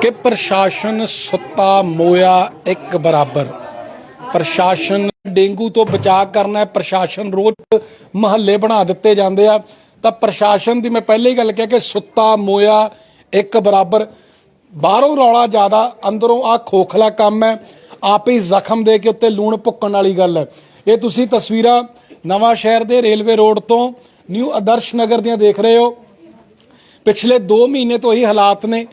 ਕਿ ਪ੍ਰਸ਼ਾਸਨ ਸੁੱਤਾ ਮੋਇਆ ਇੱਕ ਬਰਾਬਰ। ਪ੍ਰਸ਼ਾਸਨ ਡੇਂਗੂ ਤੋਂ ਬਚਾਅ ਕਰਨਾ ਪ੍ਰਸ਼ਾਸਨ ਰੋਜ਼ ਮਹੱਲੇ ਬਣਾ ਦਿੱਤੇ ਜਾਂਦੇ ਆ। ਤਾਂ ਪ੍ਰਸ਼ਾਸਨ ਦੀ ਮੈਂ ਪਹਿਲੇ ਹੀ ਗੱਲ ਕਿਹਾ ਕਿ ਸੁੱਤਾ ਮੋਇਆ ਇੱਕ ਬਰਾਬਰ। ਬਾਹਰੋਂ ਰੌਲਾ ਜ਼ਿਆਦਾ, ਅੰਦਰੋਂ ਆ ਖੋਖਲਾ ਕੰਮ ਹੈ। ਆਪੇ ਹੀ ਜ਼ਖਮ ਦੇ ਕੇ ਉੱਤੇ ਲੂਣ ਭੁੱਕਣ ਵਾਲੀ ਗੱਲ ਹੈ। ਇਹ ਤੁਸੀਂ ਤਸਵੀਰਾਂ ਨਵਾਂ ਸ਼ਹਿਰ ਦੇ ਰੇਲਵੇ ਰੋਡ ਤੋਂ ਨਿਊ ਆਦਰਸ਼ ਨਗਰ ਦੀਆਂ ਦੇਖ ਰਹੇ ਹੋ। ਪਿਛਲੇ 2 ਮਹੀਨੇ ਤੋਂ ਹੀ ਹਾਲਾਤ ਨੇ।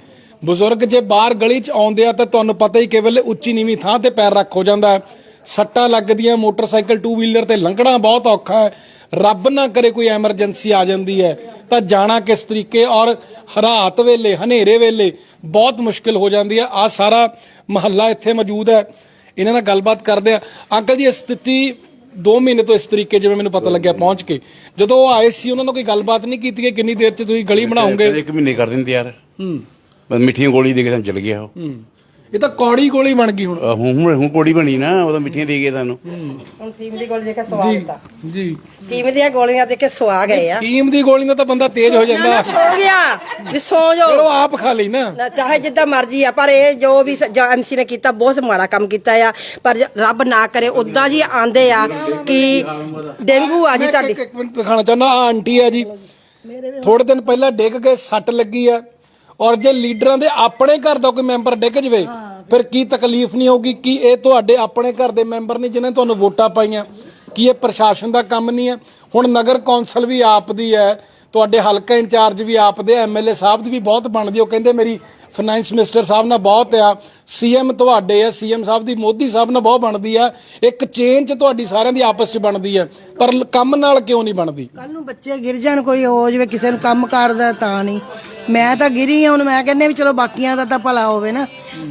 ਬਜ਼ੁਰਗ ਜੇ ਬਾਹਰ ਗਲੀ 'ਚ ਆਉਂਦੇ ਆ ਤਾਂ ਤੁਹਾਨੂੰ ਪਤਾ ਹੀ ਕਿਵੇਂ ਉੱਚੀ ਨੀਵੀਂ ਥਾਂ ਤੇ ਪੈਰ ਰੱਖ ਹੋ ਜਾਂਦਾ ਹੈ। ਸੱਟਾਂ ਲੱਗਦੀਆਂ ਮੋਟਰਸਾਈਕਲ ਟੂ ਵੀਲਰ ਤੇ ਲੰਘਣਾ ਬਹੁਤ ਔਖਾ ਹੈ। ਰੱਬ ਨਾ ਕਰੇ ਕੋਈ ਐਮਰਜੈਂਸੀ ਆ ਜਾਂਦੀ ਹੈ। ਤਾਂ ਜਾਣਾ ਕਿਸ ਤਰੀਕੇ? ਔਰ ਰਾਤ ਵੇਲੇ ਹਨੇਰੇ ਵੇਲੇ ਬਹੁਤ ਮੁਸ਼ਕਿਲ ਹੋ ਜਾਂਦੀ ਹੈ। ਆ ਸਾਰਾ ਮਹੱਲਾ ਇੱਥੇ ਮੌਜੂਦ ਹੈ। ਇਹਨਾਂ ਨਾਲ ਗੱਲਬਾਤ ਕਰਦੇ ਆ ਅੰਕਲ ਜੀ ਇਹ ਸਥਿਤੀ 2 ਮਹੀਨੇ ਤੋਂ ਇਸ ਤਰੀਕੇ ਜਿਵੇਂ ਮੈਨੂੰ ਪਤਾ ਲੱਗਿਆ ਪਹੁੰਚ ਕੇ। ਜਦੋਂ ਉਹ ਆਏ ਸੀ ਉਹਨਾਂ ਨਾਲ ਕੋਈ ਗੱਲਬਾਤ ਨਹੀਂ ਕੀਤੀ ਕਿ ਕਿੰਨੀ ਦੇਰ 'ਚ ਤੁਸੀਂ ਗਲੀ ਬਣਾਓਗੇ ਇੱਕ ਮਹੀਨੇ ਕਰ ਦਿੰਦੇ ਯਾਰ। ਹੂੰ। ਬਸ ਮਿੱਠੀਆਂ ਗੋਲੀ ਦੇ ਕੇ ਸਾਨੂੰ ਚਲ ਗਿਆ ਉਹ। ਹੂੰ। ਇਹ ਤਾਂ ਕੌੜੀ ਗੋਲੀ ਬਣ ਗਈ ਹੁਣ। ਅਹ ਹੁਣ ਹੁਣ ਹੁਣ ਕੋੜੀ ਬਣੀ ਨਾ ਉਹ ਤਾਂ ਮਿੱਠੀਆਂ ਦੇ ਗਏ ਸਾਨੂੰ। ਹੁਣ ਫੀਮ ਦੀ ਗੋਲੀ ਦੇ ਕੇ ਸਵਾ ਦਿੱਤਾ ਜੀ। ਫੀਮ ਦੀਆਂ ਗੋਲੀਆਂ ਦੇ ਕੇ ਸਵਾ ਗਏ ਆ। ਟੀਮ ਦੀ ਗੋਲੀ ਨਾਲ ਤਾਂ ਬੰਦਾ ਤੇਜ਼ ਹੋ ਜਾਂਦਾ। ਸੋ ਗਿਆ। ਵੀ ਸੋ ਚਲੋ ਜਾਓ ਆਪ ਖਾ ਲਈ ਨਾ। ਨਾ ਚਾਹੇ ਜਿੱਦਾਂ ਮਰਜ਼ੀ ਆ ਪਰ ਇਹ ਜੋ ਵੀ ਐਮਸੀ ਨੇ ਕੀਤਾ ਬਹੁਤ ਮਾੜਾ ਕੰਮ ਕੀਤਾ ਆ। ਪਰ ਰੱਬ ਨਾ ਕਰੇ ਉਦਾਂ ਜੀ ਆਂਦੇ ਆ ਕਿ ਡੇਂਗੂ ਆ ਜੀ ਮੈਂ ਤੁਹਾਡੀ। ਇੱਕ- ਇੱਕ ਮਿੰਟ ਦਿਖਾਣਾ ਚਾਹੁੰਦਾ ਆ ਆਂਟੀ ਹੈ ਜੀ। ਥੋੜੇ ਦਿਨ ਪਹਿਲਾਂ ਡਿੱਗ ਕੇ ਸੱਟ ਲੱਗੀ ਆ। ਔਰ ਜੇ ਲੀਡਰਾਂ ਦੇ ਆਪਣੇ ਘਰ ਦਾ ਕੋਈ ਮੈਂਬਰ ਡਿੱਗ ਜਵੇ ਫਿਰ ਕੀ ਤਕਲੀਫ ਨਹੀਂ ਹੋਊਗੀ ਕੀ ਇਹ ਤੁਹਾਡੇ ਆਪਣੇ ਘਰ ਦੇ ਮੈਂਬਰ ਨੇ ਜਿਨ੍ਹਾਂ ਨੇ ਤੁਹਾਨੂੰ ਵੋਟਾਂ ਪਾਈਆਂ? ਕੀ ਇਹ ਪ੍ਰਸ਼ਾਸਨ ਦਾ ਕੰਮ ਨਹੀਂ ਹੈ? ਹੁਣ ਨਗਰ ਕੌਂਸਲ ਵੀ ਆਪ ਦੀ ਹੈ ਤੁਹਾਡੇ ਹਲਕਾ ਇੰਚਾਰਜ ਵੀ ਆਪ ਦੇ ਐਮਐਲਏ ਸਾਹਿਬ ਦੀ ਵੀ ਬਹੁਤ ਬਣਦੀ ਉਹ ਕਹਿੰਦੇ ਮੇਰੀ ਫਾਈਨੈਂਸ ਮਿਨਿਸਟਰ ਸਾਹਿਬ ਨਾਲ ਬਹੁਤ ਆ। ਸੀਐਮ ਤੁਹਾਡੇ ਆ ਸੀਐਮ ਸਾਹਿਬ ਦੀ ਮੋਦੀ ਸਾਹਿਬ ਨਾਲ ਬਹੁਤ ਬਣਦੀ ਆ। ਇੱਕ ਚੇਨ ਚ ਤੁਹਾਡੀ ਸਾਰਿਆਂ ਦੀ ਆਪਸ ਚ ਬਣਦੀ ਆ ਪਰ ਕੰਮ ਨਾਲ ਕਿਉਂ ਨਹੀਂ ਬਣਦੀ? ਕੱਲ ਨੂੰ ਬੱਚੇ ਗਿਰ ਜਾਣ ਕੋਈ ਹੋ ਜਾਵੇ ਕਿਸੇ ਨੂੰ ਕੰਮ ਕਰਦਾ ਤਾਂ ਨਹੀਂ। ਮੈਂ ਤਾਂ ਗਿਰੀ ਆ ਹੁਣ ਮੈਂ ਕਹਿੰਦੇ ਵੀ ਚਲੋ ਬਾਕੀਆਂ ਦਾ ਤਾਂ ਭਲਾ ਹੋਵੇ ਨਾ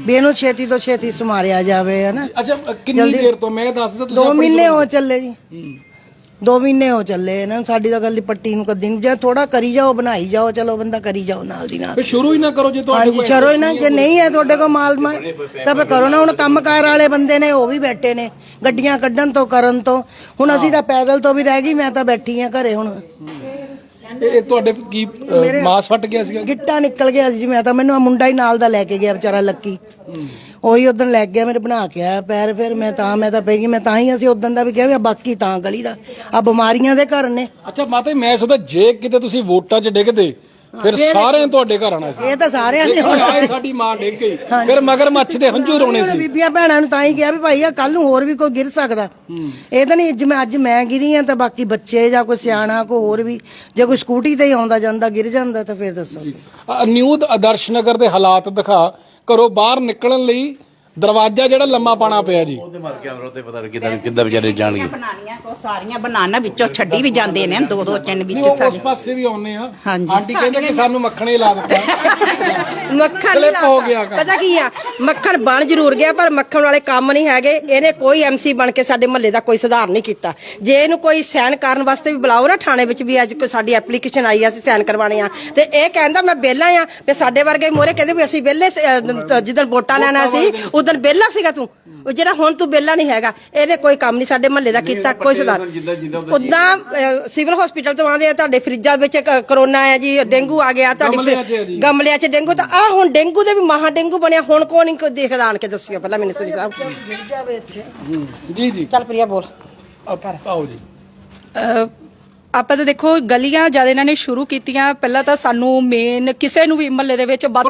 ਵੀ ਇਹਨੂੰ ਛੇਤੀ ਤੋਂ ਛੇਤੀ ਸਮਾਰਿਆ ਜਾਵੇ ਹਨਾ। ਅੱਛਾ ਅ, ਕਿੰਨੀ ਦੇਰ ਤੋਂ? ਮੈਂ ਦੱਸਦਾ ਤੁਸੀਂ ਦੋ ਮਹੀਨੇ ਹੋ ਚੱਲੇ ਜੀ। ਦੋ ਮਹੀਨੇ ਹੋ ਚੱਲੇ ਇਹਨਾਂ ਨੂੰ ਸਾਡੀ ਤਾਂ ਗੱਲ ਦੀ ਪੱਟੀ ਨੂੰ ਕਦੀ ਨਹੀਂ ਜੇ ਥੋੜਾ ਕਰੀ ਜਾਓ ਬਣਾਈ ਜਾਓ ਚਲੋ ਬੰਦਾ ਕਰੀ ਜਾਓ ਨਾਲ ਦੀ ਨਾਲ। ਫਿਰ ਸ਼ੁਰੂ ਹੀ ਨਾ ਕਰੋ ਜੇ ਤੁਹਾਡੇ ਹਾਂਜੀ ਚਲੋ ਇਹਨਾਂ ਜੇ ਨਹੀਂ ਹੈ ਤੁਹਾਡੇ ਕੋਲ ਮਾਲ ਮਾ- ਤਾਂ ਫੇ ਕਰੋ ਨਾ ਹੁਣ ਕੰਮਕਾਰ ਵਾਲੇ ਬੰਦੇ ਨੇ ਉਹ ਵੀ ਬੈਠੇ ਨੇ ਗੱਡੀਆਂ ਕੱਢਣ ਤੋਂ ਕਰਨ ਤੋਂ। ਹੁਣ ਅਸੀਂ ਤਾਂ ਪੈਦਲ ਤੋਂ ਵੀ ਰਹਿ ਗਈ ਮੈਂ ਤਾਂ ਬੈਠੀ ਆ ਘਰੇ ਹੁਣ। ਇਹ ਇਹ ਤੁਹਾਡੇ ਕੀ ਮਾਸ ਫਟ ਗਿਆ ਸੀਗਾ? ਗਿੱਟਾ ਨਿਕਲ ਗਿਆ ਸੀ ਜੀ ਮੈਂ ਤਾਂ ਮੈਨੂੰ ਆ ਮੁੰਡਾ ਹੀ ਨਾਲ ਦਾ ਲੈ ਕੇ ਗਿਆ ਵਿਚਾਰਾ ਲੱਕੀ। ਉਹੀ ਉਦੋਂ ਲੈ ਗਿਆ ਮੇਰੇ ਬਣਾ ਕੇ ਆਇਆ ਪੈਰ ਫਿਰ ਮੈਂ ਤਾਂ ਮੈਂ ਤਾਂ ਪਈ ਗਈ ਮੈਂ ਤਾਂ ਹੀ ਅਸੀਂ ਉਦੋਂ ਦਾ ਵੀ ਕਿਹਾ ਵੀ ਆ ਬਾਕੀ ਤਾਂ ਗਲੀ ਦਾ ਆ ਬਿਮਾਰੀਆਂ ਦੇ ਘਰ ਨੇ। ਅੱਛਾ ਮਾਤਾ ਜੀ, ਮੈਂ ਸੋਚਦਾ ਜੇ ਕਿਤੇ ਤੁਸੀਂ ਵੋਟਾਂ 'ਚ ਡਿੱਗਦੇ ਫਿਰ ਸਾਰਿਆਂ ਤੁਹਾਡੇ ਘਰ ਆਣਾ ਸੀ। ਇਹ ਤਾਂ ਸਾਰਿਆਂ ਨੇ ਇਹ ਆਏ ਸਾਡੀ ਮਾਂ ਡਿੱਗ ਗਈ। ਫਿਰ ਮਗਰ ਮੱਛ ਦੇ ਹੰਝੂ ਰੋਣੇ ਸੀ। ਬੀਬੀਆਂ ਭੈਣਾਂ ਨੂੰ ਤਾਂ ਹੀ ਕਿਹਾ ਵੀ ਭਾਈ ਆ ਕੱਲ ਨੂੰ ਹੋਰ ਵੀ ਕੋਈ ਗਿਰ ਸਕਦਾ। ਇਹ ਤਾਂ ਨਹੀਂ ਜਿਵੇਂ ਅੱਜ ਮੈਂ ਗਿਰੀ ਆ ਤਾਂ ਬਾਕੀ ਬੱਚੇ ਜਾਂ ਕੋਈ ਸਿਆਣਾ ਕੋਈ ਹੋਰ ਵੀ ਜੇ ਕੋਈ ਸਕੂਟੀ ਤੇ ਹੀ ਆਉਂਦਾ ਜਾਂਦਾ ਗਿਰ ਜਾਂਦਾ ਤਾਂ ਫਿਰ ਦੱਸੋ। ਨਿਊ ਆਦਰਸ਼ ਨਗਰ ਦੇ ਹਾਲਾਤ ਦਿਖਾ। ਘਰੋਂ ਬਾਹਰ ਨਿਕਲਣ ਲਈ ਦਰਵਾਜ਼ਾ ਜਿਹੜਾ ਲੰਮਾ ਪਾਣਾ ਪਿਆ ਜੀ। ਉਹਦੇ ਮਾਰ ਕੇ ਅਮਰੋ ਤੇ ਪਤਾ ਨਹੀਂ ਕਿੱਦਾਂ ਕਿੱਦਾਂ ਵਿਚਾਰੇ ਜਾਣਗੇ। ਬਣਾਉਣੀਆਂ ਕੋ ਸਾਰੀਆਂ ਬਣਾਉਣਾ ਵਿੱਚੋਂ ਛੱਡੀ ਵੀ ਜਾਂਦੇ ਨੇ ਦੋ ਦੋ ਚੰਨ ਵਿੱਚ ਉਹ ਸਾਡੇ ਉਸ ਪਾਸੇ ਵੀ ਆਉਨੇ ਆ। ਹਾਂਜੀ। ਆਂਟੀ ਕਹਿੰਦੇ ਕਿ ਸਾਨੂੰ ਮੱਖਣੇ ਲਾ ਦਿੱਤਾ। ਮੱਖਣ Slip ਨਹੀਂ ਹੋ ਗਿਆ ਕੰਮ। ਪਤਾ ਕੀ ਆ? ਮੱਖਣ ਬਣ ਜ਼ਰੂਰ ਗਿਆ ਪਰ ਮੱਖਣ ਵਾਲੇ ਕੰਮ ਨਹੀਂ ਹੈਗੇ। ਇਹਨੇ ਕੋਈ ਐਮਸੀ ਬਣ ਕੇ ਸਾਡੇ ਮਹੱਲੇ ਦਾ ਕੋਈ ਸੁਧਾਰ ਨਹੀਂ ਕੀਤਾ। ਜੇ ਇਹਨੂੰ ਕੋਈ ਸਾਈਨ ਕਰਨ ਵਾਸਤੇ ਵੀ ਬੁਲਾਓ ਨਾ ਥਾਣੇ ਵਿੱਚ ਵੀ ਅੱਜ ਕੋਈ ਸਾਡੀ ਐਪਲੀਕੇਸ਼ਨ ਆਈ ਆ ਅਸੀਂ ਸਾਈਨ ਕਰਵਾਣੇ ਆ। ਤੇ ਇਹ ਕਹਿੰਦਾ ਮੈਂ ਵਿਹਲਾ ਆ। ਤੇ ਸਾਡੇ ਵਰਗੇ ਮੋਰੇ ਕਹਿੰਦੇ ਵੀ ਅਸੀਂ ਵਿਹਲੇ ਸੀ, ਅਹ, ਜਿੱਦਣ ਵੋਟਾਂ ਲੈਣਾ ਸੀ ਉਦੋਂ ਵਿਹਲਾ ਸੀਗਾ ਤੂੰ। ਉਹ ਜਿਹੜਾ ਹੁਣ ਤੂੰ ਵਿਹਲਾ ਨਹੀਂ ਹੈਗਾ ਇਹਨੇ ਕੋਈ ਕੰਮ ਨਹੀਂ ਸਾਡੇ ਮਹੱਲੇ ਦਾ ਕੀਤਾ ਕੋਈ ਸੁਧਾਰ। ਉਦਾਂ ਸਿਵਲ ਹਸਪੀਟਲ ਤੋਂ ਆਉਂਦੇ ਆ ਤੁਹਾਡੇ ਫਰਿੱਜਾਂ ਵਿੱਚ ਕਰੋਨਾ ਹੈ ਜੀ ਡੇਂਗੂ ਆ ਗਿਆ ਤੁਹਾਡੀ ਗਮਲਿਆਂ 'ਚ ਡੇਂਗੂ ਤਾਂ ਆ ਹੁਣ ਡੇਂਗੂ ਦੇ ਵੀ ਮਹਾ ਡੇਂਗੂ ਬਣਿਆ ਹੁਣ ਕੋ ਨਹੀਂ ਕੋ ਦੇਖਦਾ ਆਣ ਕੇ ਦੱਸਿਓ ਪਹਿਲਾਂ ਮੈਨੂੰ ਸੁਣੀ ਸਾਹਿਬ। ਜੀ ਜੀ। ਚੱਲ ਪ੍ਰਿਆ ਬੋਲ। ਆਪ- ਆਓ ਜੀ। ਆਪਾਂ ਤਾਂ ਦੇਖੋ ਗਲੀਆਂ ਜਦ ਇਹਨਾਂ ਨੇ ਸ਼ੁਰੂ ਕੀਤੀਆਂ ਪਹਿਲਾਂ ਤਾਂ ਸਾਨੂੰ ਮੇਨ ਕਿਸੇ ਨੂੰ ਵੀ ਮਹੱਲੇ ਦੇ ਵਿੱਚ ਵੱਧ?